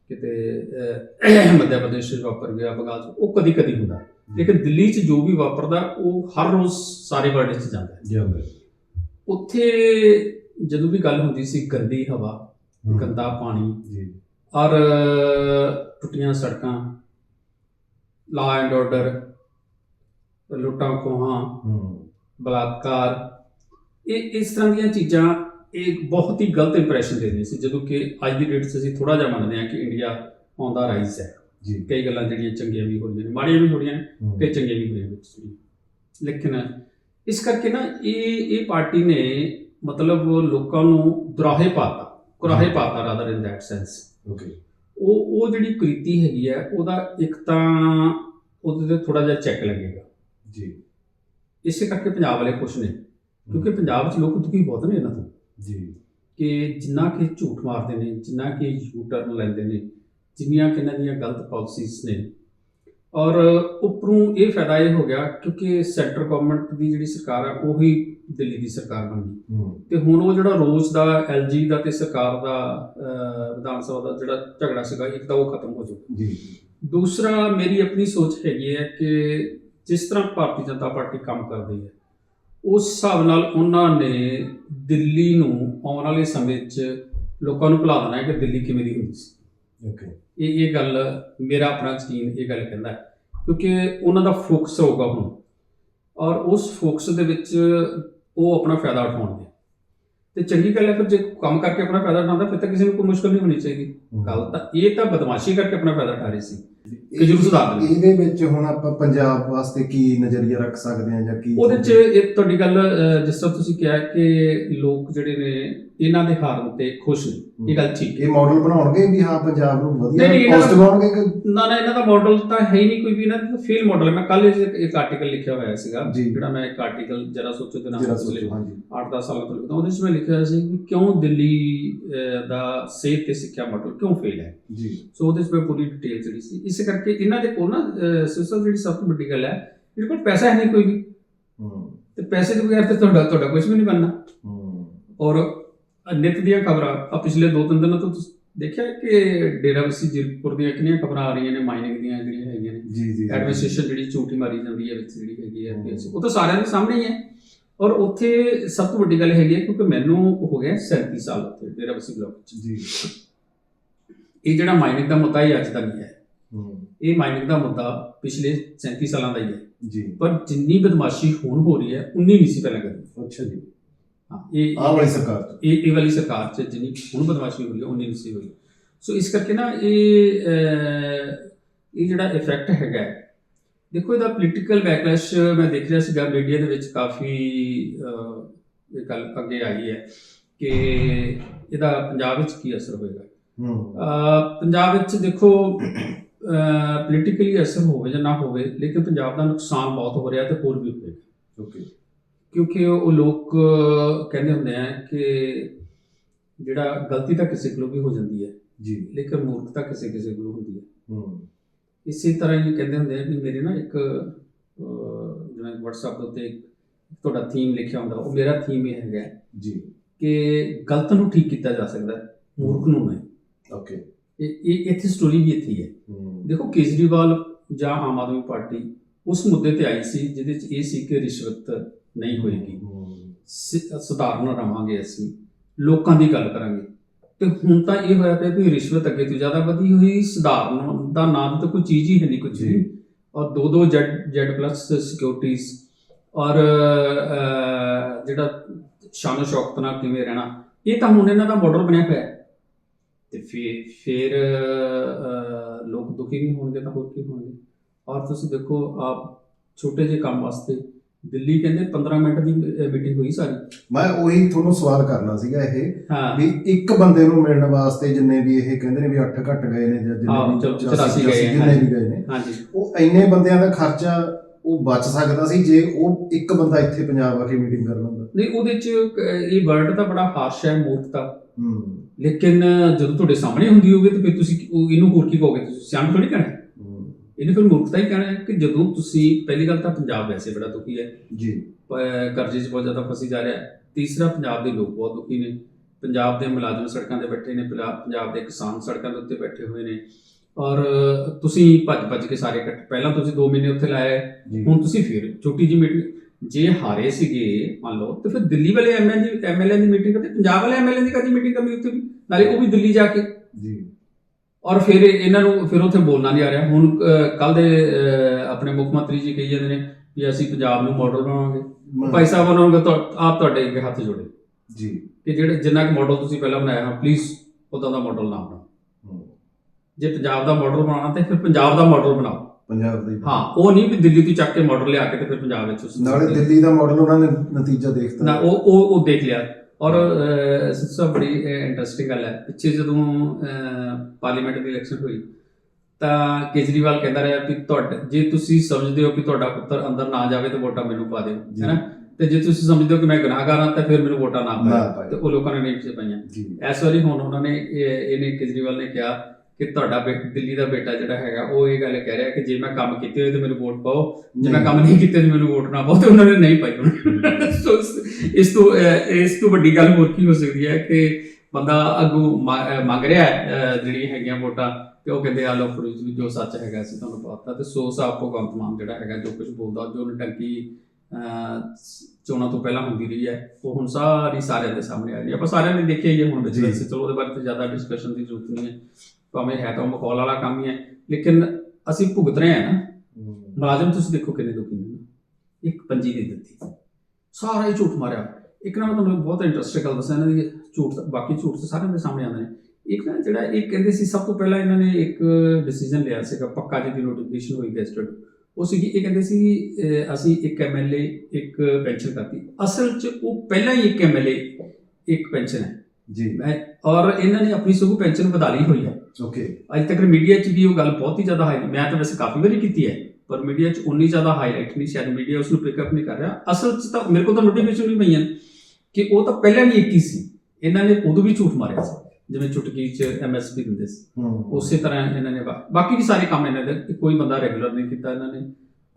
ਕਿਤੇ ਮੱਧ ਪ੍ਰਦੇਸ਼ 'ਚ ਵਾਪਰ ਗਿਆ ਬੰਗਾਲ 'ਚ ਉਹ ਕਦੀ ਕਦੀ ਹੁੰਦਾ। ਲੇਕਿਨ ਦਿੱਲੀ 'ਚ ਜੋ ਵੀ ਵਾਪਰਦਾ ਉਹ ਹਰ ਰੋਜ਼ ਸਾਰੇ ਵਰਲਡ 'ਚ ਜਾਂਦਾ ਜੀ ਹਾਂ ਉੱਥੇ ਜਦੋਂ ਵੀ ਗੱਲ ਹੁੰਦੀ ਸੀ ਗੰਦੀ ਹਵਾ ਗੰਦਾ ਪਾਣੀ ਜੀ। ਔਰ ਟੁੱਟੀਆਂ ਸੜਕਾਂ ਲਾ ਐਂਡ ਆਰਡਰ ਲੁੱਟਾਂ ਖੋਹਾਂ ਬਲਾਤਕਾਰ। ਇਹ ਇਸ ਤਰ੍ਹਾਂ ਦੀਆਂ ਚੀਜ਼ਾਂ ਇਹ ਬਹੁਤ ਹੀ ਗਲਤ ਇੰਪ੍ਰੈਸ਼ਨ ਦਿੰਦੀਆਂ ਸੀ ਜਦੋਂ ਕਿ ਅੱਜ ਦੀ ਡੇਟ 'ਚ ਅਸੀਂ ਥੋੜਾ ਜਿਹਾ ਮੰਨਦੇ ਹਾਂ ਕਿ ਇੰਡੀਆ ਆਉਂਦਾ ਰਾਈਜ਼ ਹੈ। ਜੀ। ਕਈ ਗੱਲਾਂ ਜਿਹੜੀਆਂ ਚੰਗੀਆਂ ਵੀ ਹੋਈਆਂ ਨੇ ਮਾੜੀਆਂ ਵੀ ਹੋਈਆਂ ਨੇ ਤੇ ਚੰਗੀਆਂ ਵੀ ਹੋਈਆਂ ਵਿੱਚ। ਲੇਕਿਨ ਇਸ ਕਰਕੇ ਨਾ ਇਹ ਇਹ ਪਾਰਟੀ ਨੇ ਮਤਲਬ ਲੋਕਾਂ ਨੂੰ ਦੁਰਾਹੇ ਪਾਤਾ ਕੁਰਾਹੇ ਪਾਤਾ rather in that sense okay ਉਹ ਉਹ ਜਿਹੜੀ ਕ੍ਰਿਤੀ ਹੈਗੀ ਹੈ ਉਹਦਾ ਇੱਕ ਤਾਂ ਉਹਦੇ ਤੇ ਥੋੜਾ ਜਿਹਾ ਚੈੱਕ ਲੱਗੇਗਾ। ਜੀ। ਇਸੇ ਕਰਕੇ ਪੰਜਾਬ ਵਾਲੇ ਖੁਸ਼ ਨੇ ਕਿਉਂਕਿ ਪੰਜਾਬ 'ਚ ਲੋਕ ਦੁਖੀ ਬਹੁਤ ਨੇ ਇਹਨਾਂ ਤੋਂ। ਜੀ। ਕਿ ਜਿੰਨਾ ਕਿ ਝੂਠ ਮਾਰਦੇ ਨੇ ਜਿੰਨਾ ਕਿ ਯੂ ਟਰਨ ਲੈਂਦੇ ਨੇ ਜਿੰਨੀਆਂ ਕਿ ਇਹਨਾਂ ਦੀਆਂ ਗਲਤ ਪਾਲਿਸੀਜ਼ ਨੇ। ਔਰ ਉੱਪਰੋਂ ਇਹ ਫਾਇਦਾ ਇਹ ਹੋ ਗਿਆ ਕਿਉਂਕਿ ਸੈਂਟਰ ਗਵਰਨਮੈਂਟ ਦੀ ਜਿਹੜੀ ਸਰਕਾਰ ਹੈ ਉਹੀ ਦਿੱਲੀ ਦੀ ਸਰਕਾਰ ਬਣ ਗਈ। ਤੇ ਹੁਣ ਉਹ ਜਿਹੜਾ ਰੋਜ਼ ਦਾ ਐਲਜੀ ਦਾ ਤੇ ਸਰਕਾਰ ਦਾ ਵਿਧਾਨ ਸਭਾ ਦਾ ਜਿਹੜਾ ਝਗੜਾ ਸੀਗਾ ਇੱਕ ਤਾਂ ਉਹ ਖਤਮ ਹੋ ਜਾਊਗਾ ਜੀ। ਦੂਸਰਾ ਮੇਰੀ ਆਪਣੀ ਸੋਚ ਹੈਗੀ ਹੈ ਕਿ ਜਿਸ ਤਰ੍ਹਾਂ ਭਾਰਤੀ ਜਨਤਾ ਪਾਰਟੀ ਕੰਮ ਕਰਦੀ ਹੈ ਉਸ ਹਿਸਾਬ ਨਾਲ ਉਹਨਾਂ ਨੇ ਦਿੱਲੀ ਨੂੰ ਆਉਣ ਵਾਲੇ ਸਮੇਂ 'ਚ ਲੋਕਾਂ ਨੂੰ ਭੁਲਾ ਦੇਣਾ ਹੈ ਕਿ ਦਿੱਲੀ ਕਿਵੇਂ ਦੀ ਹੁੰਦੀ ਸੀ। ਓਕੇ ਇਹ ਇਹ ਗੱਲ ਮੇਰਾ ਆਪਣਾ ਯਕੀਨ ਇਹ ਗੱਲ ਕਹਿੰਦਾ ਹੈ ਕਿਉਂਕਿ ਉਹਨਾਂ ਦਾ ਫੋਕਸ ਹੋਊਗਾ ਹੁਣ। ਔਰ ਉਸ ਫੋਕਸ ਦੇ ਵਿੱਚ ਉਹ ਆਪਣਾ ਫਾਇਦਾ ਉਠਾਉਣਗੇ। ਤੇ ਚੰਗੀ ਗੱਲ ਹੈ ਫਿਰ ਜੇ ਕੰਮ ਕਰਕੇ ਆਪਣਾ ਫਾਇਦਾ ਉਠਾਉਂਦਾ ਫਿਰ ਤਾਂ ਕਿਸੇ ਨੂੰ ਕੋਈ ਮੁਸ਼ਕਲ ਨਹੀਂ ਹੋਣੀ ਚਾਹੀਦੀ। ਗੱਲ ਤਾਂ ਇਹ ਤਾਂ ਬਦਮਾਸ਼ੀ ਕਰਕੇ ਆਪਣਾ ਫਾਇਦਾ ਉਠਾ ਰਹੀ ਸੀ। ਕਿ ਜ਼ਰੂਰ ਸੁਧਾਰ ਦੇਣਾ। ਇਹਦੇ ਵਿੱਚ ਹੁਣ ਆਪਾਂ ਪੰਜਾਬ ਵਾਸਤੇ ਕੀ ਨਜ਼ਰੀਆ ਰੱਖ ਸਕਦੇ ਹਾਂ ਜਾਂ ਕੀ ਉਹਦੇ 'ਚ ਇਹ ਤੁਹਾਡੀ ਗੱਲ ਅਹ, ਜਿਸ ਤਰ੍ਹਾਂ ਤੁਸੀਂ ਕਿਹਾ ਕਿ ਲੋਕ ਜਿਹੜੇ ਨੇ ਇਹਨਾਂ ਦੇ ਹਾਰਨ ਤੇ ਖੁਸ਼ ਨੇ। ਇਹ ਗੱਲ ਠੀਕ ਹੈ। ਇਹ ਮਾਡਲ ਬਣਾਉਣਗੇ ਵੀ ਹਾਂ ਪੰਜਾਬ ਨੂੰ ਵਧੀਆ ਨਹੀਂ, ਨਹੀਂ, ਇਹਨਾਂ ਪੋਸਟ ਦਾ- ਬਣਾਉਣਗੇ ਕਿ ਨਾ ਨਾ ਇਹਨਾਂ ਦਾ ਮਾਡਲ ਤਾਂ ਹੈ ਹੀ ਨਹੀਂ ਕੋਈ ਵੀ ਇਹਨਾਂ ਦਾ ਫੇਲ ਮਾਡਲ ਹੈ। ਮੈਂ ਕੱਲ ਇੱਕ ਆਰਟੀਕਲ ਲਿਖਿਆ ਹੋਇਆ ਸੀਗਾ ਜੀ। ਜਿਹੜਾ ਮੈਂ ਇੱਕ ਆਰਟੀਕਲ ਜਰਾ ਸੋਚੋ ਜਰਾ ਤੋਂ ਸੋਚੋ ਹਾਂਜੀ। 8-10 ਸਾਲਾਂ ਤੋਂ ਲਿਖਦਾ ਉਹਦੇ ਵਿੱਚ ਮੈਂ ਲਿਖਿਆ ਹੋਇਆ ਸੀ ਕਿ ਕਿਉਂ ਦਿੱਲੀ ਅਹ, ਦਾ ਸਿਹਤ ਤੇ ਸਿੱਖਿਆ ਮਾਡਲ ਕਿਉਂ ਫੇਲ ਹੈ? ਜੀ। ਸੋ ਉਹਦੇ ਵਿੱਚ ਮੈਂ ਪੂਰੀ ਡਿਟੇਲ ਜਿਹੜੀ ਸੀ। ਇਸੇ ਕਰਕੇ ਇਹਨਾਂ ਦੇ ਕੋਲ ਨਾ ਸਿਸਟਮ ਜਿਹੜੀ ਸਭ ਤੋਂ ਵੱਡੀ ਗੱਲ ਹੈ ਇਹਦੇ ਕੋਲ ਪੈਸਾ ਹੈ ਨਹੀਂ ਕੋਈ ਵੀ। ਹੂੰ। ਤੇ ਪੈਸੇ ਦੇ ਬਗੈਰ ਤੇ ਤੁਹਾਡਾ ਤੁਹਾਡਾ ਕੁਝ ਵੀ ਨਹੀਂ ਬਣਨਾ। ਹੂੰ। ਔਰ ਨਿਤ ਦੀਆਂ ਖਬਰਾਂ ਆ ਪਿਛਲੇ ਦੋ ਤਿੰਨ ਦਿਨਾਂ ਤੋਂ ਤੁਸੀਂ ਦੇਖਿਆ ਕਿ ਡੇਰਾਬੱਸੀ ਜੀਰਕਪੁਰ ਦੀਆਂ ਕਿੰਨੀਆਂ ਖਬਰਾਂ ਆ ਰਹੀਆਂ ਨੇ ਮਾਈਨਿੰਗ ਦੀਆਂ ਜਿਹੜੀਆਂ ਹੈਗੀਆਂ ਨੇ? ਜੀ ਜੀ ਐਡਮਿਨਿਸਟ੍ਰੇਸ਼ਨ ਜਿਹੜੀ ਝੂਠੀ ਮਾਰੀ ਜਾਂਦੀ ਹੈ ਵਿੱਚ ਜਿਹੜੀ ਹੈਗੀ ਹੈ ਉਹ ਤਾਂ ਸਾਰਿਆਂ ਦੇ ਸਾਹਮਣੇ ਹੀ ਹੈ। ਔਰ ਉੱਥੇ ਸਭ ਤੋਂ ਵੱਡੀ ਗੱਲ ਹੈਗੀ ਹੈ ਕਿਉਂਕਿ ਮੈਨੂੰ ਹੋ ਗਿਆ 37 ਸਾਲ ਉੱਥੇ ਡੇਰਾਬੱਸੀ ਬਲਾਕ ਵਿੱਚ। ਜੀ। ਇਹ ਜਿਹੜਾ ਮਾਈਨਿੰਗ ਦਾ ਮੁੱਦਾ ਹੀ ਅੱਜ ਦਾ ਨਹੀਂ ਹੈ। ਇਹ ਮਾਈਨਿੰਗ ਦਾ ਮੁੱਦਾ ਪਿਛਲੇ 37 ਸਾਲਾਂ ਦਾ ਹੀ ਹੈ। ਜੀ। ਪਰ ਜਿੰਨੀ ਬਦਮਾਸ਼ੀ ਹੁਣ ਹੋ ਰਹੀ ਹੈ ਉਨੀ ਨਹੀਂ ਸੀ ਪਹਿਲਾਂ ਕਦੀ। ਅੱਛਾ ਜੀ। ਇਹ ਆਹ ਵਾਲੀ ਸਰਕਾਰ ਚ। ਇਹ ਇਹ ਵਾਲੀ ਸਰਕਾਰ 'ਚ ਜਿੰਨੀ ਹੁਣ ਬਦਮਾਸ਼ੀ ਹੋਈ ਹੈ ਉਨੀ ਨਹੀਂ ਸੀ ਹੋਈ ਸੋ ਇਸ ਕਰਕੇ ਨਾ ਇਹ ਇਹ ਜਿਹੜਾ ਇਫੈਕਟ ਹੈਗਾ ਦੇਖੋ ਇਹਦਾ ਪੋਲੀਟੀਕਲ ਬੈਕਲੈਸ਼ ਮੈਂ ਦੇਖ ਰਿਹਾ ਸੀਗਾ ਮੀਡੀਆ ਦੇ ਵਿੱਚ ਕਾਫੀ ਇਹ ਗੱਲ ਅੱਗੇ ਆਈ ਹੈ ਕਿ ਇਹਦਾ ਪੰਜਾਬ ਵਿੱਚ ਕੀ ਅਸਰ ਹੋਏਗਾ। ਹੂੰ। ਪੰਜਾਬ ਵਿੱਚ ਦੇਖੋ ਪੋਲੀਟੀਕਲੀ ਅਸਰ ਹੋਵੇ ਜਾਂ ਨਾ ਹੋਵੇ ਲੇਕਿਨ ਪੰਜਾਬ ਦਾ ਨੁਕਸਾਨ ਬਹੁਤ ਹੋ ਰਿਹਾ ਤੇ ਹੋਰ ਵੀ ਹੋਵੇਗਾ ਓਕੇ ਕਿਉਂਕਿ ਉਹ ਲੋਕ ਕਹਿੰਦੇ ਹੁੰਦੇ ਆ ਕਿ ਜਿਹੜਾ ਗਲਤੀ ਤਾਂ ਕਿਸੇ ਕੋਲੋਂ ਵੀ ਹੋ ਜਾਂਦੀ ਹੈ। ਜੀ। ਲੇਕਿਨ ਮੂਰਖਤਾ ਕਿਸੇ ਕਿਸੇ ਕੋਲੋਂ ਹੁੰਦੀ ਹੈ। ਹੂੰ। ਇਸੇ ਤਰ੍ਹਾਂ ਹੀ ਕਹਿੰਦੇ ਹੁੰਦੇ ਆ ਵੀ ਮੇਰੇ ਨਾ ਇੱਕ ਜਿਵੇਂ WhatsApp ਉੱਤੇ ਤੁਹਾਡਾ ਥੀਮ ਲਿਖਿਆ ਹੁੰਦਾ ਉਹ ਮੇਰਾ ਥੀਮ ਇਹ ਹੈਗਾ। ਜੀ। ਕਿ ਗਲਤ ਨੂੰ ਠੀਕ ਕੀਤਾ ਜਾ ਸਕਦਾ ਮੂਰਖ ਨੂੰ ਨਹੀਂ। ਓਕੇ। ਇਹ ਇਹ ਇੱਥੇ ਸਟੋਰੀ ਵੀ ਇੱਥੇ ਹੀ। ਦੇਖੋ ਕੇਜਰੀਵਾਲ ਜਾਂ ਆਮ ਆਦਮੀ ਪਾਰਟੀ ਉਸ ਮੁੱਦੇ ਤੇ ਆਈ ਸੀ ਜਿਹਦੇ ਚ ਇਹ ਸੀ ਕਿ ਰਿਸ਼ਵਤ ਨਹੀਂ ਹੋਏਗੀ। ਸ- ਸੁਧਾਰਨ ਰਵਾਂਗੇ ਅਸੀਂ। ਲੋਕਾਂ ਦੀ ਗੱਲ ਕਰਾਂਗੇ। ਤੇ ਹੁਣ ਤਾਂ ਇਹ ਹੋਇਆ ਪਿਆ ਵੀ ਰਿਸ਼ਵਤ ਅੱਗੇ ਤੋਂ ਜ਼ਿਆਦਾ ਵਧੀ ਹੋਈ ਸੁਧਾਰਨ ਦਾ ਨਾਮ ਤਾਂ ਕੋਈ ਚੀਜ਼ ਹੀ ਹੈ ਨਹੀਂ ਕੁਝ ਜੀ। ਔਰ ਦੋ ਦੋ ਜੈਡ ਜੈਡ ਪਲੱਸ ਸਿਕਿਉਰਿਟੀਜ਼ ਔਰ ਅਹ, ਜਿਹੜਾ ਸ਼ਾਨੋ ਸ਼ੌਕਤ ਨਾਲ ਕਿਵੇਂ ਰਹਿਣਾ ਇਹ ਤਾਂ ਹੁਣ ਇਹਨਾਂ ਦਾ ਮਾਡਲ ਬਣਿਆ ਹੋਇਆ ਹੈ ਤੇ ਫਿਰ ਫਿਰ ਅਹ, ਲੋਕ ਦੁਖੀ ਵੀ ਹੋਣਗੇ ਤਾਂ ਹੋਰ ਕੀ ਹੋਣਗੇ। ਔਰ ਤੁਸੀਂ ਦੇਖੋ ਆਪ ਛੋਟੇ ਜਿਹੇ ਕੰਮ ਵਾਸਤੇ ਦਿੱਲੀ ਕਹਿੰਦੇ 15 ਮਿੰਟ ਦੀ ਮੀਟਿੰਗ ਹੋਈ ਸਾਰੀ। ਮੈਂ ਉਹੀ ਤੁਹਾਨੂੰ ਸਵਾਲ ਕਰਨਾ ਸੀਗਾ ਇਹ ਹਾਂ। ਵੀ ਇੱਕ ਬੰਦੇ ਨੂੰ ਮਿਲਣ ਵਾਸਤੇ ਜਿੰਨੇ ਵੀ ਇਹ ਕਹਿੰਦੇ ਨੇ ਵੀ 8 ਘੱਟ ਗਏ ਨੇ ਜਾਂ ਜਿੰਨੇ ਵੀ 84 84 ਗਏ, ਜਿੰਨੇ ਵੀ ਗਏ ਨੇ ਹਾਂਜੀ। ਉਹ ਇੰਨੇ ਬੰਦਿਆਂ ਦਾ ਖਰਚਾ ਉਹ ਬਚ ਸਕਦਾ ਸੀ ਜੇ ਉਹ ਇੱਕ ਬੰਦਾ ਇੱਥੇ ਪੰਜਾਬ ਆ ਕੇ ਮੀਟਿੰਗ ਕਰ ਲੈਂਦਾ ਨਹੀਂ ਉਹਦੇ ਚ ਇਹ ਵਰਡ ਤਾਂ ਬੜਾ ਹਾਰਸ਼ ਹੈ ਮੂਰਖਤਾ ਹੂੰ। ਲੇਕਿਨ ਜਦੋਂ ਤੁਹਾਡੇ ਸਾਹਮਣੇ ਹੁੰਦੀ ਹੋਵੇ ਤਾਂ ਫਿਰ ਤੁਸੀਂ ਇਹਨੂੰ ਹੋਰ ਕੀ ਕਹੋਗੇ? ਤੁਸੀਂ ਸਿਆਣ ਥੋੜੀ। ਹੂੰ, ਇਹਨੂੰ ਫਿਰ ਮੂਰਖਤਾ ਹੀ ਕਹਿਣਾ ਹੈ ਕਿ ਜਦੋਂ ਤੁਸੀਂ ਪਹਿਲੀ ਗੱਲ ਤਾਂ ਪੰਜਾਬ ਵੈਸੇ ਬੜਾ ਦੁਖੀ ਹੈ। ਜੀ। ਕਰਜ਼ੇ 'ਚ ਬਹੁਤ ਜ਼ਿਆਦਾ ਫਸੀ ਜਾ ਰਿਹਾ ਹੈ। ਤੀਸਰਾ ਪੰਜਾਬ ਦੇ ਲੋਕ ਬਹੁਤ ਦੁਖੀ ਨੇ। ਪੰਜਾਬ ਦੇ ਮੁਲਾਜ਼ਮ ਸੜਕਾਂ ਤੇ ਬੈਠੇ ਨੇ। ਪੰਜਾਬ ਦੇ ਕਿਸਾਨ ਸੜਕਾਂ ਦੇ ਉੱਤੇ ਬੈਠੇ ਹੋਏ ਨੇ। ਔਰ ਤੁਸੀਂ ਭੱਜ ਭੱਜ ਕੇ ਸਾਰੇ ਇਕੱਠ ਪਹਿਲਾਂ ਤੁਸੀਂ 2 ਮਹੀਨੇ ਉੱਥੇ ਜੀ। ਹੁਣ ਤੁਸੀਂ ਫਿਰ ਛੋਟੀ ਜਿਹੀ ਮੀਟਿੰਗ ਜੇ ਹਾਰੇ ਸੀਗੇ ਮੰਨ ਲਓ ਤੇ ਫਿਰ ਦਿੱਲੀ ਵਾਲੇ ਐਮਐਲ ਦੀ ਐਮਐਲਏ ਦੀ ਮੀਟਿੰਗ ਕਰਦੇ ਪੰਜਾਬ ਵਾਲੇ ਐਮਐਲਏ ਦੀ ਕਾਦੀ ਮੀਟਿੰਗ ਕਰਨੀ ਉੱਥੇ ਵੀ? ਨਾਲੇ ਉਹ ਵੀ ਦਿੱਲੀ ਜਾ ਕੇ। ਜੀ। ਔਰ ਫਿਰ ਇਹਨਾਂ ਨੂੰ ਫਿਰ ਉੱਥੇ ਬੋਲਣਾ ਨਹੀਂ ਆ ਰਿਹਾ। ਹੁਣ ਕੱਲ ਦੇ ਆਪਣੇ ਮੁੱਖ ਮੰਤਰੀ ਜੀ ਕਹੀ ਜਾਂਦੇ ਨੇ ਵੀ ਅਸੀਂ ਪੰਜਾਬ ਨੂੰ ਮਾਡਲ ਬਣਾਵਾਂਗੇ। ਭਾਈ ਸਾਹਿਬ ਉਹਨਾਂ ਨੂੰ ਆਪ ਤੁਹਾਡੇ ਅੱਗੇ ਹੱਥ ਜੋੜੇ। ਜੀ। ਕਿ ਜਿਹੜੇ ਜਿੰਨਾ ਕੁ ਮਾਡਲ ਤੁਸੀਂ ਪਹਿਲਾਂ ਬਣਾਇਆ ਹੈ ਪਲੀਜ਼ ਉਦਾਂ ਦਾ ਮਾਡਲ ਨਾ ਬਣਾਓ। ਜੇ ਪੰਜਾਬ ਦਾ ਮਾਡਲ ਬਣਾਉਣਾ ਤੇ ਫਿਰ ਪੰਜਾਬ ਦਾ ਮਾਡਲ ਬਣਾਓ। ਪੰਜਾਬ ਦੇ ਹਾਂ ਉਹ ਨਹੀਂ ਵੀ ਦਿੱਲੀ ਤੋਂ ਚੱਕ ਕੇ ਮਾਡਲ ਲਿਆ ਕੇ ਤੇ ਫਿਰ ਪੰਜਾਬ ਵਿੱਚ ਉਸ ਨਾਲੇ ਦਿੱਲੀ ਦਾ ਮਾਡਲ ਉਹਨਾਂ ਨੇ ਨਤੀਜਾ ਦੇਖਤਾ। ਨਾ ਉਹ ਉਹ ਦੇਖ ਲਿਆ। ਔਰ ਸਭ ਬੜੀ ਇੰਟਰਸਟਿੰਗ ਗੱਲ ਹੈ। ਪਿੱਛੇ ਜਦੋਂ ਪਾਰਲੀਮੈਂਟ ਦੀ ਇਲੈਕਸ਼ਨ ਹੋਈ ਤਾਂ ਕੇਜਰੀਵਾਲ ਕਹਿੰਦਾ ਰਿਹਾ ਕਿ ਤੁਹਾਡੇ ਜੇ ਤੁਸੀਂ ਸਮਝਦੇ ਹੋ ਕਿ ਤੁਹਾਡਾ ਪੁੱਤਰ ਅੰਦਰ ਨਾ ਜਾਵੇ ਤਾਂ ਵੋਟਾਂ ਮੈਨੂੰ ਪਾ ਦਿਓ ਜੀ। ਹੈਨਾ ਤੇ ਜੇ ਤੁਸੀਂ ਸਮਝਦੇ ਹੋ ਕਿ ਮੈਂ ਗੁਨਾਹਗਾਰ ਹਾਂ ਤਾਂ ਫਿਰ ਮੈਨੂੰ ਵੋਟਾਂ ਨਾ ਨਾ ਪਾਓ। ਤੇ ਉਹ ਲੋਕਾਂ ਨੇ ਨਹੀਂ ਪਾਈਆਂ। ਇਸ ਵਾਰੀ ਹੁਣ ਉਹਨਾਂ ਨੇ ਇਹ- ਇਹਨੇ ਕੇਜਰੀਵਾਲ ਨੇ ਕਿਹਾ ਕਿ ਤੁਹਾਡਾ ਦਿੱਲੀ ਦਾ ਬੇਟਾ ਜਿਹੜਾ ਹੈਗਾ ਉਹ ਇਹ ਗੱਲ ਕਹਿ ਰਿਹਾ ਕਿ ਜੇ ਮੈਂ ਕੰਮ ਕੀਤੇ ਹੋਏ ਤੇ ਮੈਨੂੰ ਵੋਟ ਪਾਓ ਜੇ ਮੈਂ। ਕੰਮ ਨਹੀਂ ਕੀਤੇ ਤੇ ਮੈਨੂੰ ਵੋਟ ਨਾ ਪਾਓ ਤੇ ਉਹਨਾਂ ਨੇ ਨਹੀਂ ਪਾਈ। ਇਸ- ਤੋਂ ਇਸ ਤੋਂ ਵੱਡੀ ਗੱਲ ਹੋਰ ਕੀ ਹੋ ਸਕਦੀ ਹੈ ਕਿ ਬੰਦਾ ਅੱਗੋਂ ਮੰਗ ਰਿਹਾ ਹੈ, ਜਿਹੜੀਆਂ ਹੈਗੀਆਂ ਵੋਟਾਂ ਤੇ ਉਹ ਕਹਿੰਦੇ ਆ ਲੋ ਫਰੂਜ ਵੀ ਜੋ ਸੱਚ ਹੈਗਾ ਸੀ ਤੁਹਾਨੂੰ ਪਾਤਾ ਤੇ ਸੋ ਸਾਬ ਭਗਵੰਤ ਮਾਨ ਜਿਹੜਾ ਹੈਗਾ ਜੋ ਕੁਝ ਬੋਲਦਾ ਜੋ ਨਟੰਕੀ ਚੋਣਾਂ ਤੋਂ ਪਹਿਲਾਂ ਹੁੰਦੀ ਰਹੀ ਹੈ ਉਹ ਹੁਣ ਸਾਰੀ ਸਾਰਿਆਂ ਦੇ ਸਾਹਮਣੇ ਆ ਰਹੀ ਹੈ। ਆਪਾਂ ਸਾਰਿਆਂ ਨੇ ਦੇਖਿਆ ਹੀ ਹੁਣ ਜੀ। ਚਲੋ ਉਹਦੇ ਬਾਰੇ ਤੇ ਜ਼ਿਆਦਾ ਡਿਸਕਸ਼ਨ ਦੀ ਜ਼ਰੂਰਤ ਨਹੀਂ ਹੈ। ਭਾਵੇਂ ਹੈ ਤਾਂ ਮਖੌਲ ਵਾਲਾ ਕੰਮ ਹੀ ਹੈ ਲੇਕਿਨ ਅਸੀਂ ਭੁਗਤ ਰਹੇ ਹਾਂ ਨਾ। ਮੁਲਾਜ਼ਮ ਤੁਸੀਂ ਦੇਖੋ ਕਿੰਨੇ ਦੁਖੀ ਨੇ। ਇੱਕ ਪੰਜੀ ਨਹੀਂ ਦਿੱਤੀ। ਸਾਰਾ ਹੀ ਝੂਠ ਮਾਰਿਆ। ਇੱਕ ਨਾ ਮੈਂ ਤੁਹਾਨੂੰ ਬਹੁਤ ਇੰਟਰਸਟਿੰਗ ਗੱਲ ਦੱਸਾਂ ਇਹਨਾਂ ਦੀ ਝੂਠ ਬਾਕੀ ਝੂਠ ਤਾਂ ਸਾਰਿਆਂ ਦੇ ਸਾਹਮਣੇ ਆਉਂਦੇ ਨੇ। ਇੱਕ ਨਾ ਜਿਹੜਾ ਇਹ ਕਹਿੰਦੇ ਸੀ ਸਭ ਤੋਂ ਪਹਿਲਾਂ ਇਹਨਾਂ ਨੇ ਇੱਕ ਡਿਸੀਜਨ ਲਿਆ ਸੀਗਾ ਪੱਕਾ ਜਿਹਦੀ ਨੋਟੀਫਿਕੇਸ਼ਨ ਹੋਈ ਗੈਸਟਡ ਉਹ ਸੀਗੀ ਇਹ ਕਹਿੰਦੇ ਸੀ ਅਸੀਂ ਇੱਕ ਐਮਐਲਏ ਇੱਕ ਪੈਨਸ਼ਨ ਕਰਤੀ। ਅਸਲ 'ਚ ਉਹ ਪਹਿਲਾਂ ਹੀ ਇੱਕ ਐਮਐਲਏ ਇੱਕ ਪੈਨਸ਼ਨ ਹੈ। ਜੀ। ਮੈਂ ਔਰ ਇਹਨਾਂ ਨੇ ਆਪਣੀ ਸਗੋਂ ਪੈਨਸ਼ਨ ਵਧਾ ਲਈ ਹੋਈ ਹੈ। ਓਕੇ ਅੱਜ ਤੱਕ ਮੀਡੀਆ 'ਚ ਵੀ ਉਹ ਗੱਲ ਬਹੁਤ ਹੀ ਜ਼ਿਆਦਾ ਹਾਈ ਮੈਂ ਤਾਂ ਵੈਸੇ ਕਾਫੀ ਵਾਰੀ ਕੀਤੀ ਹੈ। ਪਰ ਮੀਡੀਆ 'ਚ ਉਨੀ ਜ਼ਿਆਦਾ ਹਾਈਲਾਈਟ ਨਹੀਂ ਸ਼ਾਇਦ ਮੀਡੀਆ ਉਸ ਨੂੰ ਪਿਕਅਪ ਨਹੀਂ ਕਰ ਰਿਹਾ। ਅਸਲ 'ਚ ਤਾਂ ਮੇਰੇ ਕੋਲ ਤਾਂ ਨੋਟੀਫਿਕੇਸ਼ਨ ਨਹੀਂ ਪਈਆਂ ਕਿ ਉਹ ਤਾਂ ਪਹਿਲਾਂ ਵੀ ਇੱਕ ਹੀ ਸੀ। ਇਹਨਾਂ ਨੇ ਉਦੋਂ ਵੀ ਝੂਠ ਮਾਰਿਆ ਸੀ। ਜਿਵੇਂ ਚੁਟਕੀ 'ਚ ਐਮਐਸਪੀ ਦਿੰਦੇ ਸੀ। ਉਸੇ ਤਰ੍ਹਾਂ ਇਹਨਾਂ ਨੇ ਬਾਕੀ ਵੀ ਸਾਰੇ ਕੰਮ ਇਹਨਾਂ ਦੇ। ਕੋਈ ਬੰਦਾ ਰੈਗੂਲਰ ਨਹੀਂ ਕੀਤਾ ਇਹਨਾਂ ਨੇ।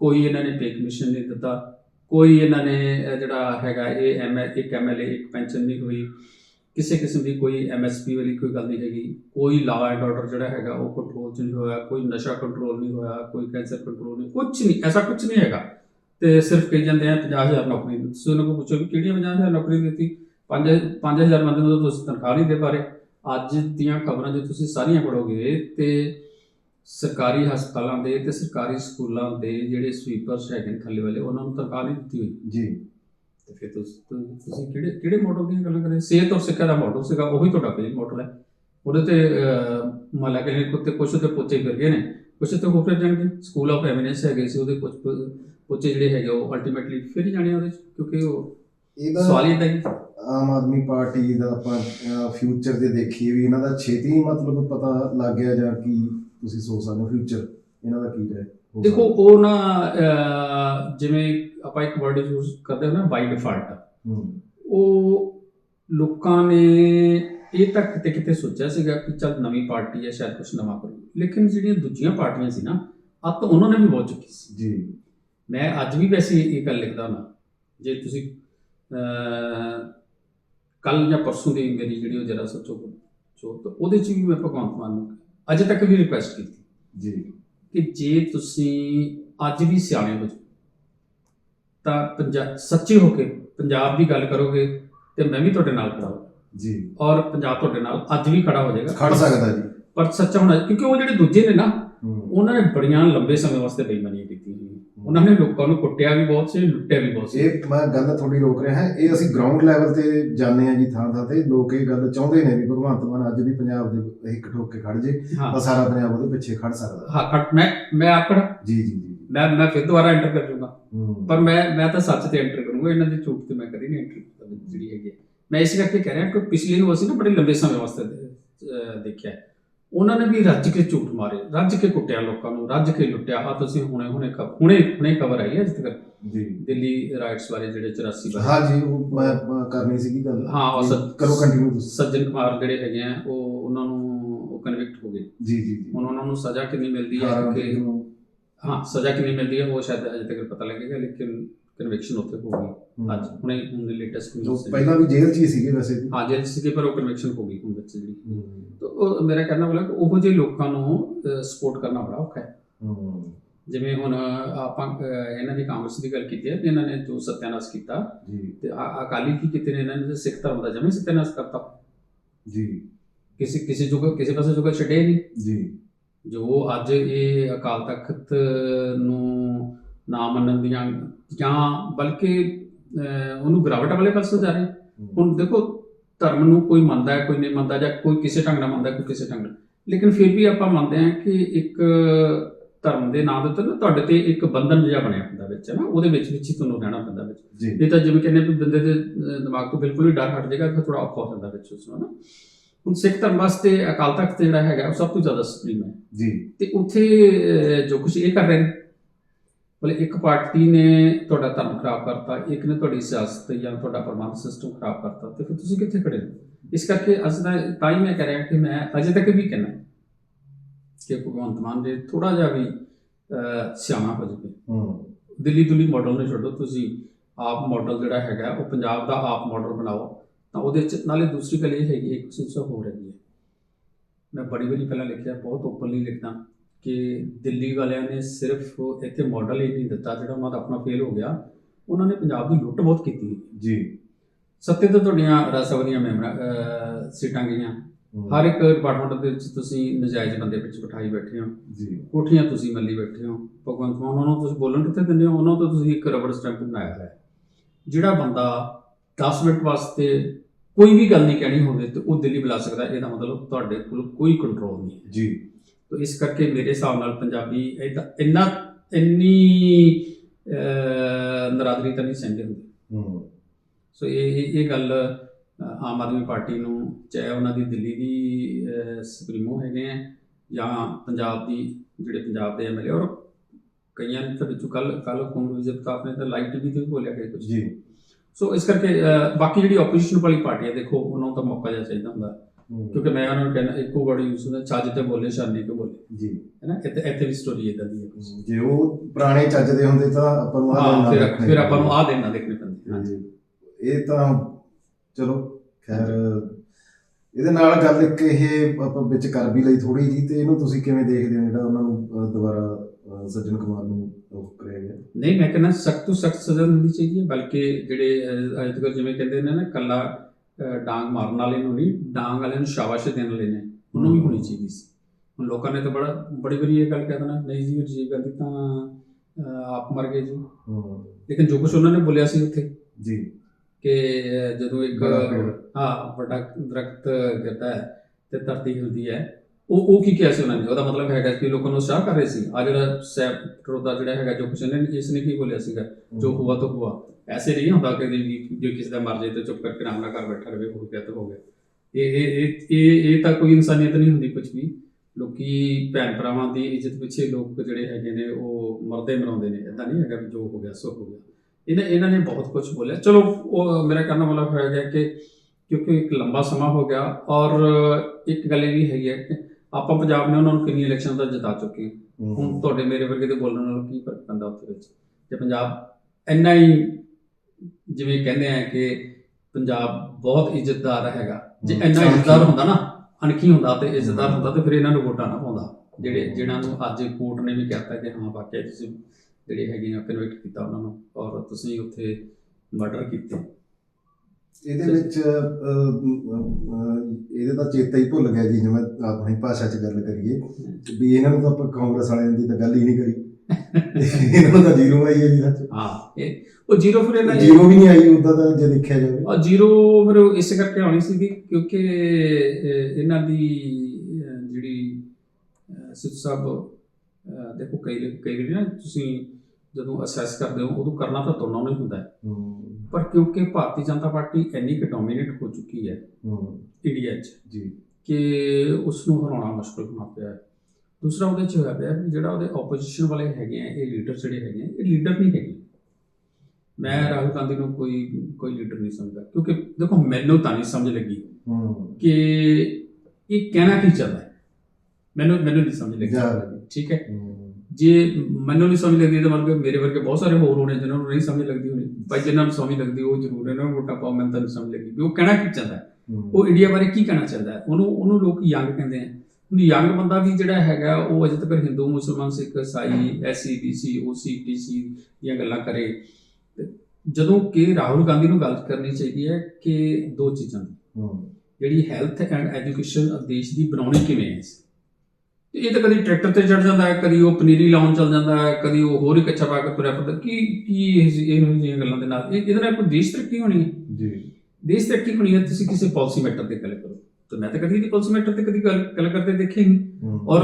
ਕੋਈ ਇਹਨਾਂ ਨੇ ਪੇ ਕਮਿਸ਼ਨ ਨਹੀਂ ਦਿੱਤਾ। ਕੋਈ ਇਹਨਾਂ ਨੇ ਜਿਹੜਾ ਹੈਗਾ ਇਹ ਐਮ ਇੱਕ ਐਮਐਲਏ ਇੱਕ ਪੈਨਸ਼ਨ ਨਹੀਂ ਹੋਈ। ਕਿਸੇ ਕਿਸਮ ਦੀ ਕੋਈ ਐਮਐਸਪੀ ਵਾਲੀ ਕੋਈ ਗੱਲ ਨਹੀਂ ਹੈਗੀ। ਕੋਈ ਲਾ ਐਂਡ ਆਰਡਰ ਜਿਹੜਾ ਹੈਗਾ, ਉਹ ਕੰਟਰੋਲ 'ਚ ਨਹੀਂ ਹੋਇਆ, ਕੋਈ ਨਸ਼ਾ ਕੰਟਰੋਲ ਨਹੀਂ ਹੋਇਆ, ਕੋਈ ਕੈਂਸਰ ਕੰਟਰੋਲ ਨਹੀਂ ਕੁਝ ਨਹੀਂ, ਐਸਾ ਕੁਝ ਨਹੀਂ ਹੈਗਾ। ਤੇ ਸਿਰਫ ਕਹੀ ਜਾਂਦੇ ਆ 50000 ਨੌਕਰੀ ਦਿੱਤੀ। ਤੁਸੀਂ ਉਹਨਾਂ ਕੋਲ ਪੁੱਛੋ ਵੀ ਕਿਹੜੀਆਂ 50000 ਨੌਕਰੀ ਦਿੱਤੀ? 5 5000 ਬੰਦੇ ਨੂੰ ਤਾਂ ਤੁਸੀਂ ਤਨਖਾਹ ਨਹੀਂ ਦੇ ਪਾ ਰਹੇ। ਅੱਜ ਦੀਆਂ ਖਬਰਾਂ ਜੇ ਤੁਸੀਂ ਸਾਰੀਆਂ ਪੜੋਗੇ ਤੇ ਸਰਕਾਰੀ ਹਸਪਤਾਲਾਂ ਦੇ ਤੇ ਸਰਕਾਰੀ ਸਕੂਲਾਂ ਦੇ ਜਿਹੜੇ ਸਵੀਪਰਸ ਹੈਗੇ ਨੇ ਥੱਲੇ ਵਾਲੇ, ਉਹਨਾਂ ਨੂੰ ਤਨਖਾਹ ਨਹੀਂ ਦਿੱਤੀ ਹੋਈ। ਜੀ। ਤੇ ਫਿਰ ਤੁਸੀਂ ਕਿਹੜੇ ਕਿਹੜੇ ਮਾਡਲ ਦੀਆਂ ਗੱਲਾਂ ਕਰਦੇ? ਸਿਹਤ ਔਰ ਸਿੱਖਿਆ ਦਾ ਮਾਡਲ ਸੀਗਾ ਉਹੀ ਤੁਹਾਡਾ ਫੇਲ ਮਾਡਲ ਹੈ। ਉਹਦੇ ਤੇ ਮਹੱਲਾ ਕਲੀਨਿਕ ਉੱਤੇ ਕੁਛ ਤੇ ਕਰ ਗਏ ਨੇ। ਕੁਛ ਤੇ ਹੋ ਫਿਰ ਜਾਣਗੇ? ਸਕੂਲ ਆਫ ਐਮਿਨੈਂਸ ਹੈਗੇ ਸੀ ਉਹਦੇ ਕੁਝ ਪੋਚੇ ਜਿਹੜੇ ਹੈਗੇ ਉਹ ਅਲਟੀਮੇਟਲੀ ਫਿਰ ਹੀ ਜਾਣੇ ਉਹਦੇ ਕਿਉਂਕਿ ਉਹ ਇਹਦਾ ਸਵਾਲ ਹੀ ਇਦਾਂ ਹੀ ਆਮ ਆਦਮੀ ਪਾਰਟੀ ਦਾ ਆਪਾਂ ਫਿਊਚਰ ਦੇ ਦੇਖੀਏ ਵੀ ਇਹਨਾਂ ਦਾ ਛੇਤੀ ਮਤਲਬ ਪਤਾ ਲੱਗ ਗਿਆ ਜਾਂ ਕੀ ਤੁਸੀਂ ਸੋਚ ਸਕਦੇ ਹੋ ਫਿਊਚਰ ਇਹਨਾਂ ਦਾ ਕੀ ਰਹੇ ਹੋ ਦੇਖੋ? ਉਹ ਨਾ ਜਿਵੇਂ ਆਪਾਂ ਇੱਕ ਵਰਡ ਯੂਜ਼ ਕਰਦੇ ਹਾਂ ਨਾ ਬਾਈ ਡਿਫਾਲਟ ਹੂੰ। ਉਹ ਲੋਕਾਂ ਨੇ ਇਹ ਤੱਕ ਕਿਤੇ ਕਿਤੇ ਸੋਚਿਆ ਸੀਗਾ ਕਿ ਚੱਲ ਨਵੀਂ ਪਾਰਟੀ ਹੈ ਸ਼ਾਇਦ ਕੁਝ ਨਵਾਂ ਕਰੂ। ਲੇਕਿਨ ਜਿਹੜੀਆਂ ਦੂਜੀਆਂ ਪਾਰਟੀਆਂ ਸੀ ਨਾ ਅੱਤ ਉਹਨਾਂ ਨੇ ਵੀ ਬਹੁਤ ਚੁੱਕੀ ਸੀ। ਜੀ। ਮੈਂ ਅੱਜ ਵੀ ਵੈਸੇ ਇਹ ਗੱਲ ਲਿਖਦਾ ਹਾਂ ਜੇ ਤੁਸੀਂ ਕੱਲ ਜਾਂ ਪਰਸੋਂ ਦੀ ਮੇਰੀ ਜਿਹੜੀ ਉਹ ਜਰਾ ਸੋਚੋ ਚੋ ਤਾਂ ਉਹਦੇ ਚ ਵੀ ਮੈਂ ਭਗਵੰਤ ਮਾਨ ਨੂੰ ਅਜੇ ਤੱਕ ਵੀ ਰਿਕੁਐਸਟ ਕੀਤੀ। ਜੀ। ਕਿ ਜੇ ਤੁਸੀਂ ਅੱਜ ਵੀ ਸਿਆਣੇ ਹੋ ਜਾਓ ਤਾਂ ਪੰਜਾਬ ਸੱਚੇ ਹੋ ਕੇ ਪੰਜਾਬ ਦੀ ਗੱਲ ਕਰੋਗੇ ਤੇ ਮੈਂ ਵੀ ਤੁਹਾਡੇ ਨਾਲ ਖੜਾ ਹਾਂ। ਜੀ। ਔਰ ਪੰਜਾਬ ਤੁਹਾਡੇ ਨਾਲ ਅੱਜ ਵੀ ਖੜਾ ਹੋ ਜਾਏਗਾ। ਖੜ ਸਕਦਾ ਜੀ। ਪਰ ਸੱਚਾ ਹੋਣਾ ਕਿਉਂਕਿ ਉਹ ਜਿਹੜੇ ਦੂਜੇ ਨੇ ਨਾ ਉਹਨਾਂ ਨੇ ਬੜੀਆਂ ਲੰਬੇ ਸਮੇਂ ਵਾਸਤੇ ਬੇਈਮਾਨੀਆਂ ਕੀਤੀਆਂ ਹੋਈਆਂ ਉਹਨਾਂ ਨੇ ਲੋਕਾਂ ਨੂੰ ਕੁੱਟਿਆ ਵੀ ਬਹੁਤ ਸੀ ਲੁੱਟਿਆ ਵੀ ਬਹੁਤ ਸੀ। ਇਹ ਮੈਂ ਗੱਲ ਥੋੜੀ ਰੋਕ ਰਿਹਾ ਹਾਂ। ਇਹ ਅਸੀਂ ਗਰਾਊਂਡ ਲੈਵਲ ਤੇ ਜਾਂਦੇ ਆ ਜੀ ਥਾਂ ਥਾਂ ਤੇ। ਲੋਕ ਇਹ ਗੱਲ ਚਾਹੁੰਦੇ ਨੇ ਵੀ ਭਗਵੰਤ ਮਾਨ ਅੱਜ ਵੀ ਪੰਜਾਬ ਦੇ ਇੱਕ ਠੋਕ ਕੇ ਖੜ ਜੇ ਤਾਂ ਸਾਰਾ ਪੰਜਾਬ ਉਹਦੇ ਪਿੱਛੇ ਖੜ ਸਕਦਾ। ਹਾਂ ਮੈਂ ਮੈਂ ਆਪ ਖੜਾ ਜੀ ਜੀ ਜੀ। ਮੈਂ ਮੈਂ ਫਿਰ ਦੁਬਾਰਾ ਐਂਟਰ ਕਰ ਜੂੰਗਾ। ਪਰ ਮੈਂ ਮੈਂ ਤਾਂ ਸੱਚ ਤੇ ਐਂਟਰ ਕਰੂੰਗਾ ਇਹਨਾਂ ਦੀ ਝੂਠ ਤੇ ਮੈਂ ਕਦੀ ਨਹੀਂ ਐਂਟਰ ਕਰਦਾ ਜਿਹੜੀ ਹੈਗੀ। ਮੈਂ ਇਸ ਕਰਕੇ ਕਹਿ ਰਿਹਾ ਕਿ ਪਿਛਲੇ ਨੂੰ ਅਸੀਂ ਨਾ ਬੜੇ ਲੰਬੇ ਸਮੇਂ ਵਾਸਤੇ ਦੇਖਿਆ। ਉਹਨਾਂ ਨੇ ਵੀ ਰੱਜ ਕੇ ਝੂਠ ਮਾਰੇ ਰੱਜ ਕੇ ਕੁੱਟਿਆ ਲੋਕਾਂ ਨੂੰ ਰੱਜ ਕੇ ਲੁੱਟਿਆ। ਆ ਤੁਸੀਂ ਹੁਣੇ ਹੁਣੇ ਹੁਣੇ ਹੁਣੇ ਖਬਰ ਆਈ ਹੈ ਅੱਜ ਤੱਕ। ਜੀ। ਦਿੱਲੀ ਰਾਈਟਸ ਬਾਰੇ ਜਿਹੜੇ 84 ਬਾਰੇ। ਹਾਂ ਜੀ ਉਹ ਮੈਂ ਕਰਨੀ ਸੀਗੀ ਗੱਲ। ਹਾਂ, ਉਹ ਕਰੋ ਕੰਟੀਨਿਊ ਸੱਜਣ ਕੁਮਾਰ ਜਿਹੜੇ ਹੈਗੇ ਆ ਉਹ ਉਹਨਾਂ ਨੂੰ ਉਹ ਕਨਵਿਕਟ ਹੋ ਗਏ। ਜੀ ਜੀ ਜੀ। ਉਹਨਾਂ ਨੂੰ ਸਜ਼ਾ ਕਿੰਨੀ ਮਿਲਦੀ ਹਾਂ, ਕਿ ਹੂੰ, ਸਜ਼ਾ ਕਿੰਨੀ ਮਿਲਦੀ ਹੈ ਉਹ ਸ਼ਾਇਦ ਅਜੇ ਤੱਕ ਪਤਾ ਲੱਗੇਗਾ ਲੇਕਿਨ ਕਨਵਿਕਸ਼ਨ ਉੱਥੇ ਹੋ। ਗਈ ਅੱਜ ਹੁਣੇ ਹੁਣੇ ਲੇਟੈਸਟ ਜੋ ਪਹਿਲਾਂ ਵੀ ਜੇਲ੍ਹ 'ਚ ਹੀ ਸੀਗੇ ਵੈਸੇ ਹਾਂ ਜੇਲ੍ਹ ਸੀ ਪਰ ਉਹ ਕਨਵਿਕਸ਼ਨ ਹੋ ਗਈ ਹੁਣ ਵਿੱਚ ਜਿਹੜੀ। ਤਾਂ ਉਹ ਮੇਰਾ ਕਹਿਣਾ ਵਾਲਾ ਕਿ ਉਹੋ ਜਿਹੇ ਲੋਕਾਂ ਨੂੰ ਸਪੋਰਟ ਕਰਨਾ ਬੜਾ ਔਖਾ ਹੈ। ਜਿਵੇਂ ਹੁਣ ਆਪਾਂ ਇਹਨਾਂ ਦੀ ਕਾਂਗਰਸ ਦੀ ਗੱਲ ਕੀਤੀ ਹੈ ਕਿ ਇਹਨਾਂ ਨੇ ਜੋ ਸਤਿਆਨਾਸ਼ ਕੀਤਾ ਜੀ। ਤੇ ਅਕਾਲੀ ਕੀ ਕੀਤੇ ਨੇ ਇਹਨਾਂ ਨੇ ਸਿੱਖ ਧਰਮ ਦਾ ਜਮੇ ਸਤਿਆਨਾਸ਼ ਕਰਤਾ। ਜੀ। ਕਿਸੇ ਕਿਸੇ ਜੁਗ ਕਿਸੇ ਪਾਸੇ ਜੁਗ ਛੱਡੇ ਨਹੀਂ। ਜੀ। ਜੋ ਅੱਜ ਇਹ ਅਕਾਲ ਤਖਤ ਨੂੰ ਨਾ ਮੰਨਣ ਦੀਆਂ ਜਾਂ ਬਲਕਿ ਉਹਨੂੰ ਗਿਰਾਵਟ ਵਾਲੇ ਪਾਸੇ ਜਾ ਰਹੇ। ਹੁਣ ਦੇਖੋ ਧਰਮ ਨੂੰ ਕੋਈ ਮੰਨਦਾ ਹੈ ਕੋਈ ਨਹੀਂ ਮੰਨਦਾ ਜਾਂ ਕੋਈ ਕਿਸੇ ਢੰਗ ਨਾਲ ਮੰਨਦਾ ਕੋਈ ਕਿਸੇ ਢੰਗ ਨਾਲ। ਲੇਕਿਨ ਫਿਰ ਵੀ ਆਪਾਂ ਮੰਨਦੇ ਹਾਂ ਕਿ ਇੱਕ ਧਰਮ ਦੇ ਨਾਂ ਦੇ ਉੱਤੇ ਨਾ ਤੁਹਾਡੇ ਤੇ ਇੱਕ ਬੰਧਨ ਜਿਹਾ ਬਣਿਆ ਹੁੰਦਾ ਵਿੱਚ ਨਾ? ਉਹਦੇ ਵਿੱਚ ਵਿੱਚ ਹੀ ਤੁਹਾਨੂੰ ਰਹਿਣਾ ਪੈਂਦਾ ਵਿੱਚ। ਜੀ। ਨਹੀਂ ਤਾਂ ਜਿਵੇਂ ਕਹਿੰਦੇ ਵੀ ਬੰਦੇ ਦੇ ਦਿਮਾਗ ਤੋਂ ਬਿਲਕੁਲ ਹੀ ਡਰ ਹਟ ਜਾਏਗਾ ਫਿਰ ਥੋੜਾ ਔਖਾ ਹੋ ਜਾਂਦਾ ਵਿੱਚ ਉਸ ਨੂੰ ਨਾ? ਹੁਣ ਸਿੱਖ ਧਰਮ ਵਾਸਤੇ ਅਕਾਲ ਤਖਤ ਜਿਹੜਾ ਹੈਗਾ ਉਹ ਸਭ ਤੋਂ ਜ਼ਿਆਦਾ ਸੁਪਰੀਮ ਹੈ। ਜੀ। ਤੇ ਉੱਥੇ ਜੋ ਕੁਝ ਇਹ ਕਰ ਰਹੇ ਨੇ ਬਲੇ ਇੱਕ ਪਾਰਟੀ ਨੇ ਤੁਹਾਡਾ ਧਰਮ ਖਰਾਬ ਕਰਤਾ ਇੱਕ ਨੇ ਤੁਹਾਡੀ ਸਿਆਸਤ ਜਾਂ ਤੁਹਾਡਾ ਪ੍ਰਬੰਧ ਸਿਸਟਮ ਖਰਾਬ ਕਰਤਾ ਤੇ ਫਿਰ ਤੁਸੀਂ ਕਿੱਥੇ ਖੜੇ ਹੋ? ਇਸ ਕਰਕੇ ਦਾ ਤਾਂ ਹੀ ਮੈਂ ਕਹਿ ਰਿਹਾ ਕਿ ਮੈਂ ਅਜੇ ਤੱਕ ਵੀ ਕਹਿੰਦਾ ਕਿ ਭਗਵੰਤ ਮਾਨ ਦੇ ਥੋੜਾ ਜਿਹਾ ਵੀ ਸਿਆਣਾ ਹੋ ਜਾਵੇ ਹੂੰ। ਦਿੱਲੀ ਦੁੱਲੀ ਮਾਡਲ ਨੂੰ ਛੱਡੋ ਤੁਸੀਂ। ਆਪ ਮਾਡਲ ਜਿਹੜਾ ਹੈਗਾ ਉਹ ਪੰਜਾਬ ਦਾ ਆਪ ਮਾਡਲ ਬਣਾਓ। ਤਾਂ ਉਹਦੇ ਚ ਨਾਲੇ ਦੂਸਰੀ ਗੱਲ ਇਹ ਹੈਗੀ ਇੱਕ ਚੀਜ਼ ਹੋ ਰਹੀ ਹੈ। ਮੈਂ ਬੜੀ ਵਾਰੀ ਪਹਿਲਾਂ ਲਿਖਿਆ ਬਹੁਤ ਓਪਨਲੀ ਲਿਖਦਾ ਕਿ ਦਿੱਲੀ ਵਾਲਿਆਂ ਨੇ ਸਿਰਫ ਇੱਥੇ ਮਾਡਲ ਹੀ ਨਹੀਂ ਦਿੱਤਾ ਜਿਹੜਾ ਉਹਨਾਂ ਦਾ ਆਪਣਾ ਫੇਲ ਹੋ ਗਿਆ ਉਹਨਾਂ ਨੇ ਪੰਜਾਬ ਦੀ ਲੁੱਟ ਬਹੁਤ ਕੀਤੀ ਜੀ। ਸੱਤੇ ਤੇ ਤੁਹਾਡੀਆਂ ਰਾਜ ਸਭਾ ਦੀਆਂ ਮੈਂਬਰਾਂ ਸੀਟਾਂ ਗਈਆਂ। ਹਰ ਇੱਕ ਡਿਪਾਰਟਮੈਂਟ ਦੇ ਵਿੱਚ ਤੁਸੀਂ ਨਜਾਇਜ਼ ਬੰਦੇ ਵਿੱਚ ਬਿਠਾਈ ਬੈਠੇ ਹੋ। ਜੀ। ਕੋਠੀਆਂ ਤੁਸੀਂ ਮੱਲੀ ਬੈਠੇ ਹੋ। ਭਗਵੰਤ ਮਾਨ ਉਹਨਾਂ ਨੂੰ ਤੁਸੀਂ ਬੋਲਣ ਕਿੱਥੇ ਦਿੰਦੇ ਹੋ? ਉਹਨਾਂ ਤੋਂ ਤੁਸੀਂ ਇੱਕ ਰਬੜ ਸਟੈਂਪ ਬਣਾਇਆ ਹੈ। ਜਿਹੜਾ ਬੰਦਾ 10 ਮਿੰਟ ਵਾਸਤੇ ਕੋਈ ਵੀ ਗੱਲ ਨਹੀਂ ਕਹਿਣੀ ਹੋਵੇ ਤੇ ਉਹ ਦਿੱਲੀ ਬੁਲਾ ਸਕਦਾ ਇਹਦਾ ਮਤਲਬ ਤੁਹਾਡੇ ਕੋਲ ਕੋਈ ਕੰਟਰੋਲ ਨਹੀਂ ਹੈ। ਜੀ। ਤਾਂ ਇਸ ਕਰਕੇ ਮੇਰੇ ਹਿਸਾਬ ਨਾਲ ਪੰਜਾਬੀ ਇੰਨਾ ਇੰਨੀ ਨਰਾਦਰੀ ਤਾਂ ਨਹੀਂ ਸਹਿੰਦੇ ਹੁੰਦੇ। ਹੂੰ। ਸੋ ਇਹ ਇਹ ਗੱਲ ਆਮ ਆਦਮੀ ਪਾਰਟੀ ਨੂੰ ਚਾਹੇ ਉਹਨਾਂ ਦੀ ਦਿੱਲੀ ਦੀ ਸੁਪਰੀਮੋ ਹੈਗੇ ਆ ਜਾਂ ਪੰਜਾਬ ਦੀ ਜਿਹੜੇ ਪੰਜਾਬ ਦੇ ਐਮਐਲਏ ਔਰ ਕਈਆਂ ਨੇ ਤਾਂ ਵਿੱਚੋਂ ਕੱਲ ਕੱਲ ਕਾਂਗਰਸ ਪ੍ਰਤਾਪ ਨੇ ਤਾਂ ਲਾਈਵ ਟੀਵੀ ਤੇ ਵੀ ਬੋਲਿਆ ਕਿ ਕੁਝ ਜੀ। ਸੋ ਇਸ ਕਰਕੇ ਬਾਕੀ ਜਿਹੜੀ ਆਪੋਜੀਸ਼ਨ ਵਾਲੀ ਪਾਰਟੀ ਹੈ ਦੇਖੋ ਉਹਨਾਂ ਨੂੰ ਤਾਂ ਮੌਕਾ ਜਿਹਾ ਚਾਹੀਦਾ ਹੁੰਦਾ। ਕਿਉਂਕਿ ਮੈਂ ਉਹਨਾਂ ਨੂੰ ਕਹਿੰਦਾ ਇੱਕੋ ਵਰਡ ਯੂਜ਼ ਹੁੰਦਾ ਛੱਜ ਤੇ ਬੋਲੇ ਸ਼ਾਨੀ ਤੇ ਬੋਲੇ। ਜੀ। ਹੈ ਨਾ? ਇੱਥੇ ਇੱਥੇ ਵੀ ਸਟੋਰੀ ਇਦਾਂ ਦੀ ਹੈ। ਜੇ। ਉਹ ਪੁਰਾਣੇ ਚੱਜ ਦੇ ਹੁੰਦੇ ਤਾਂ ਆਪਾਂ ਨੂੰ ਆਹ ਗੱਲਾਂ ਫਿਰ ਫਿਰ ਆਪਾਂ ਨੂੰ ਆਹ ਨਾ ਦੇਖਣੇ ਪੈਂਦੇ। ਹਾਂਜੀ। ਇਹ ਤਾਂ ਚਲੋ ਖੈਰ ਇਹਦੇ ਨਾਲ ਗੱਲ ਇੱਕ ਇਹ ਆਪਾਂ ਵਿੱਚ ਕਰ ਵੀ ਲਈ ਥੋੜੀ ਜੀ ਤੇ ਇਹਨੂੰ ਤੁਸੀਂ ਕਿਵੇਂ ਦੇਖਦੇ ਹੋ ਜਿਹੜਾ ਉਹਨਾਂ ਨੂੰ ਦੁਬਾਰਾ ਸੱਜਣ ਕੁਮਾਰ ਨੂੰ ਕਰਿਆ ਗਿਆ। ਨਹੀਂ ਮੈਂ ਕਹਿੰਦਾ ਸਖਤ ਤੋਂ ਸਖਤ ਸਜ਼ਾ ਮਿਲਣੀ ਚਾਹੀਦੀ ਹੈ ਬਲਕਿ ਜਿਹੜੇ ਅੱਜ ਤੱਕ ਜਿਵੇਂ ਕਹਿੰਦੇ ਨੇ ਨਾ ਕੱਲਾ ਡਾਂਗ ਮਾਰਨ ਵਾਲੇ ਨੂੰ ਨਹੀਂ ਡਾਂਗ ਵਾਲੇ ਨੂੰ ਸ਼ਾਬਾਸ਼ ਦੇਣ ਵਾਲੇ ਨੇ ਉਹਨੂੰ ਵੀ ਹੋਣੀ ਚਾਹੀਦੀ ਸੀ। ਹੁਣ ਲੋਕਾਂ ਨੇ ਤਾਂ ਬੜਾ ਬੜੀ ਵਾਰੀ ਇਹ ਗੱਲ ਕਹਿ ਦੇਣਾ ਨਹੀਂ ਜੀ ਰਾਜੀਵ ਗਾਂਧੀ ਤਾਂ ਆਪ ਮਰ ਗਏ ਜੀ। ਲੇਕਿਨ ਜੋ ਕੁਝ ਉਹਨਾਂ ਨੇ ਬੋਲਿਆ ਸੀ ਉੱਥੇ ਜੀ। ਕਿ ਜਦੋਂ ਇੱਕ ਬੜਾ। ਹਾਂ ਵੱਡਾ ਦਰਖਤ ਗਿਰਦਾ ਹੈ ਤੇ ਧਰਤੀ ਹਿਲਦੀ ਹੈ ਉਹ ਉਹ ਕੀ ਕਿਹਾ ਸੀ ਉਹਨਾਂ ਨੇ? ਉਹਦਾ ਮਤਲਬ ਹੈਗਾ ਕਿ ਲੋਕਾਂ ਨੂੰ ਉਤਸ਼ਾਹ ਕਰ ਰਹੇ ਸੀ। ਆ ਜਿਹੜਾ ਸੈਪ ਦਾ ਜਿਹੜਾ ਹੈਗਾ ਜੋ ਕੁਝ ਇਹਨੇ ਇਸ ਨੇ ਕੀ ਬੋਲਿਆ ਸੀਗਾ? ਜੋ ਹੁਆ ਤਾਂ ਹੁਆ ਐਸੇ ਨਹੀਂ ਹੁੰਦਾ ਕਿ ਵੀ ਜੋ ਕਿਸੇ ਦਾ ਮਰ ਜਾਏ ਤਾਂ ਚੁੱਪ ਕਰਕੇ ਆਰਾਮ ਨਾਲ ਘਰ ਬੈਠਾ ਰਹੇ ਹੋ ਗਿਆ ਤਾਂ ਹੋ ਗਿਆ। ਇਹ ਇਹ ਇਹ ਇਹ ਤਾਂ ਕੋਈ ਇਨਸਾਨੀਅਤ ਨਹੀਂ ਹੁੰਦੀ ਕੁਝ ਵੀ। ਲੋਕੀ ਭੈਣ ਭਰਾਵਾਂ ਦੀ ਇੱਜ਼ਤ ਪਿੱਛੇ ਲੋਕ ਜਿਹੜੇ ਹੈਗੇ ਨੇ ਉਹ ਮਰਦੇ ਮਰਾਉਂਦੇ ਨੇ। ਇਦਾਂ ਨਹੀਂ ਹੈਗਾ ਵੀ ਜੋ ਹੋ ਗਿਆ ਸੋ ਹੋ ਗਿਆ। ਇਹਨਾਂ ਇਹਨਾਂ ਨੇ ਬਹੁਤ ਕੁਝ ਬੋਲਿਆ। ਚਲੋ ਉਹ ਮੇਰਾ ਕਹਿਣ ਮਤਲਬ ਹੈਗਾ ਕਿ ਕਿਉਂਕਿ ਇੱਕ ਲੰਬਾ ਸਮਾਂ ਹੋ ਗਿਆ ਔਰ ਇੱਕ ਗੱਲ ਇਹ ਵੀ ਹੈਗੀ ਹੈ ਕਿ ਆਪਾਂ ਪੰਜਾਬ ਨੇ ਉਹਨਾਂ ਨੂੰ ਕਿੰਨੀ ਇਲੈਕਸ਼ਨ ਦਾ ਜਿਤਾ ਚੁੱਕੇ ਹਾਂ। ਹੁਣ ਤੁਹਾਡੇ ਮੇਰੇ ਵਰਗੇ ਦੇ ਬੋਲਣ ਨਾਲ ਕੀ ਫ਼ਰਕ ਪੈਂਦਾ ਉੱਥੇ ਵਿੱਚ? ਜੇ ਪੰਜਾਬ ਇੰਨਾ ਹੀ ਜਿਵੇਂ ਕਹਿੰਦੇ ਆ ਕਿ ਪੰਜਾਬ ਬਹੁਤ ਇੱਜ਼ਤਦਾਰ ਹੈਗਾ ਜੇ ਹਮ, ਇੰਨਾ। ਇੱਜ਼ਤਦਾਰ ਹੁੰਦਾ ਨਾ ਅਣਖੀ ਹੁੰਦਾ ਤੇ ਇੱਜ਼ਤਦਾਰ ਹੁੰਦਾ ਤੇ ਫਿਰ ਇਹਨਾਂ ਨੂੰ ਵੋਟਾਂ ਨਾ ਪਾਉਂਦਾ। ਜਿਹੜੇ ਜਿਹਨਾਂ ਨੂੰ ਅੱਜ ਕੋਰਟ ਨੇ ਵੀ ਕਹਿਤਾ ਕਿ ਹਾਂ ਵਾਕਿਆ ਤੁਸੀਂ ਜਿਹੜੇ ਹੈਗੇ ਆ ਕਨਵਿਕਟ ਕੀਤਾ ਉਹਨਾਂ ਨੂੰ ਔਰ ਤੁਸੀਂ ਉੱਥੇ ਮਰਡਰ ਕੀਤੇ। ਇਹਦੇ ਵਿੱਚ ਇਹਦੇ ਤਾਂ ਚੇਤਾ ਹੀ ਭੁੱਲ ਗਿਆ ਜੀ ਜਿਵੇਂ ਆਪਣੀ ਭਾਸ਼ਾ 'ਚ ਗੱਲ ਕਰੀਏ ਵੀ ਇਹਨਾਂ ਨੂੰ ਤਾਂ ਆਪਾਂ ਕਾਂਗਰਸ ਵਾਲਿਆਂ ਦੀ ਤਾਂ ਗੱਲ ਹੀ ਨਹੀਂ ਕਰੀ। ਇਹਨਾਂ ਦਾ ਜ਼ੀਰੋ ਆਈ ਹੈ ਜੀ ਹਾਂ ਉਹ ਜ਼ੀਰੋ ਫਿਰ ਇਹਨਾਂ ਜ਼ੀਰੋ ਵੀ ਨਹੀਂ ਆਈ ਉਦਾਂ ਤਾਂ ਜੇ ਦੇਖਿਆ ਜਾਵੇ। ਆ ਜ਼ੀਰੋ ਫਿਰ ਉਹ ਇਸੇ ਕਰਕੇ ਆਉਣੀ ਸੀਗੀ ਕਿਉਂਕਿ ਇਹਨਾਂ ਦੀ ਜਿਹੜੀ ਸਿੱਧ ਸਾਹਿਬ ਦੇਖੋ ਕਈ ਕਈ ਨਾ ਤੁਸੀਂ ਜਦੋਂ ਅਸੈਸ ਕਰਦੇ ਹੋ ਉਦੋਂ ਕਰਨਾ ਤਾਂ ਦੋਨਾਂ ਨੂੰ ਹੀ ਹੁੰਦਾ ਹੂੰ। ਪਰ ਕਿਉਂਕਿ ਭਾਰਤੀ ਜਨਤਾ ਪਾਰਟੀ ਇੰਨੀ ਕਿ ਡੋਮੀਨੇਟ ਹੋ ਚੁੱਕੀ ਹੈ ਇੰਡੀਆ 'ਚ ਜੀ। ਕਿ ਉਸ ਨੂੰ ਹਰਾਉਣਾ ਮੁਸ਼ਕਲ ਹੋਣਾ ਪਿਆ ਹੈ। ਦੂਸਰਾ ਉਹਦੇ 'ਚ ਹੋਇਆ ਪਿਆ ਜਿਹੜਾ ਉਹਦੇ ਆਪੋਜੀਸ਼ਨ ਵਾਲੇ ਹੈਗੇ ਆ ਇਹ ਲੀਡਰ ਜਿਹੜੇ ਹੈਗੇ ਆ ਇਹ ਲੀਡਰ ਨਹੀਂ ਹੈਗੇ। ਮੈਂ ਰਾਹੁਲ ਗਾਂਧੀ ਨੂੰ ਕੋਈ ਕੋਈ ਲੀਡਰ ਨਹੀਂ ਸਮਝਦਾ। ਕਿਉਂਕਿ ਦੇਖੋ ਮੈਨੂੰ ਤਾਂ ਨਹੀਂ ਸਮਝ ਲੱਗੀ ਕਿ ਇਹ ਕਹਿਣਾ ਕੀ ਚਾਹੁੰਦਾ ਮੈਨੂੰ ਮੈਨੂੰ ਨਹੀਂ ਸਮਝ ਲੱਗੀ। ਠੀਕ ਹੂੰ। ਜੇ ਮੈਨੂੰ ਨਹੀਂ ਸਮਝ ਲੱਗਦੀ ਤਾਂ ਮਤਲਬ ਮੇਰੇ ਵਰਗੇ ਬਹੁਤ ਸਾਰੇ ਹੋਰ ਹੋਣੇ ਜਿਨ੍ਹਾਂ ਨੂੰ ਨਹੀਂ ਸਮਝ ਲੱਗਦੀ ਹੋਣੀ। ਭਾਈ ਜਿਨ੍ਹਾਂ ਨੂੰ ਸਮਝ ਲੱਗਦੀ ਉਹ ਜ਼ਰੂਰ ਇਹਨਾਂ ਨੂੰ ਵੋਟਾਂ ਪਾਓ ਮੈਨੂੰ ਤਾਂ ਨਹੀਂ ਸਮਝ ਲੱਗੀ ਵੀ ਉਹ ਕਹਿਣਾ ਕੀ ਚਾਹੁੰਦਾ। ਉਹ ਇੰਡੀਆ ਬਾਰੇ ਕੀ ਕਹਿਣਾ ਚਾਹੁੰਦਾ? ਹੈ ਉਹਨੂੰ ਉਹਨੂੰ ਲੋਕ ਯੰਗ ਕਹਿੰਦੇ ਆ। ਹੁਣ ਯੰਗ ਬੰਦਾ ਵੀ ਜਿਹੜਾ ਹੈਗਾ ਉਹ ਅਜੇ ਤੱਕ ਹਿੰਦੂ ਮੁਸਲਮਾਨ ਸਿੱਖ ਈਸਾਈ ਐਸਸੀ ਬੀਸੀ ਓਸੀ ਟੀਸੀ ਦੀਆਂ ਗੱਲਾਂ ਕਰੇ। ਜਦੋਂ ਕਿ ਰਾਹੁਲ ਗਾਂਧੀ ਨੂੰ ਗੱਲ ਕਰਨੀ ਚਾਹੀਦੀ ਹੈ ਕਿ ਦੋ ਚੀਜ਼ਾਂ ਦੀ। ਜਿਹੜੀ ਹੈਲਥ ਐਂਡ ਐਜੂਕੇਸ਼ਨ ਦੇਸ਼ ਦੀ ਬਣਾਉਣੀ ਕਿਵੇਂ ਹੈ ਇਹ ਤਾਂ ਕਦੀ ਟਰੈਕਟਰ ਤੇ ਚੜ ਜਾਂਦਾ ਹੈ ਕਦੀ ਉਹ ਪਨੀਰੀ ਲਾਉਣ ਚੱਲ ਜਾਂਦਾ ਹੈ ਕਦੀ ਉਹ ਹੋਰ ਹੀ ਕੱਚਾ ਪਾ ਕੇ ਤੁਰਿਆ ਫਿਰਦਾ ਕੀ ਕੀ ਇਹ ਇਹੋ ਜਿਹੀਆਂ ਗੱਲਾਂ ਦੇ ਨਾਲ? ਇਹ- ਇਹਦੇ ਨਾਲ ਕੋਈ ਦੇਸ਼ ਤਰੱਕੀ ਹੋਣੀ ਹੈ? ਜੀ। ਦੇਸ਼ ਤਰੱਕੀ ਹੋਣੀ ਹੈ ਤੁਸੀਂ ਕਿਸੇ ਪਾਲਿਸੀ ਮੈਟਰ ਤੇ ਗੱਲ ਕਰੋ। ਤੇ ਮੈਂ ਤਾਂ ਕਦੀ ਇਹਦੀ ਪਾਲਿਸੀ ਮੈਟਰ ਤੇ ਕਦੀ ਗੱਲ ਕਰਦੇ ਦੇਖੇ ਨਹੀਂ। ਔਰ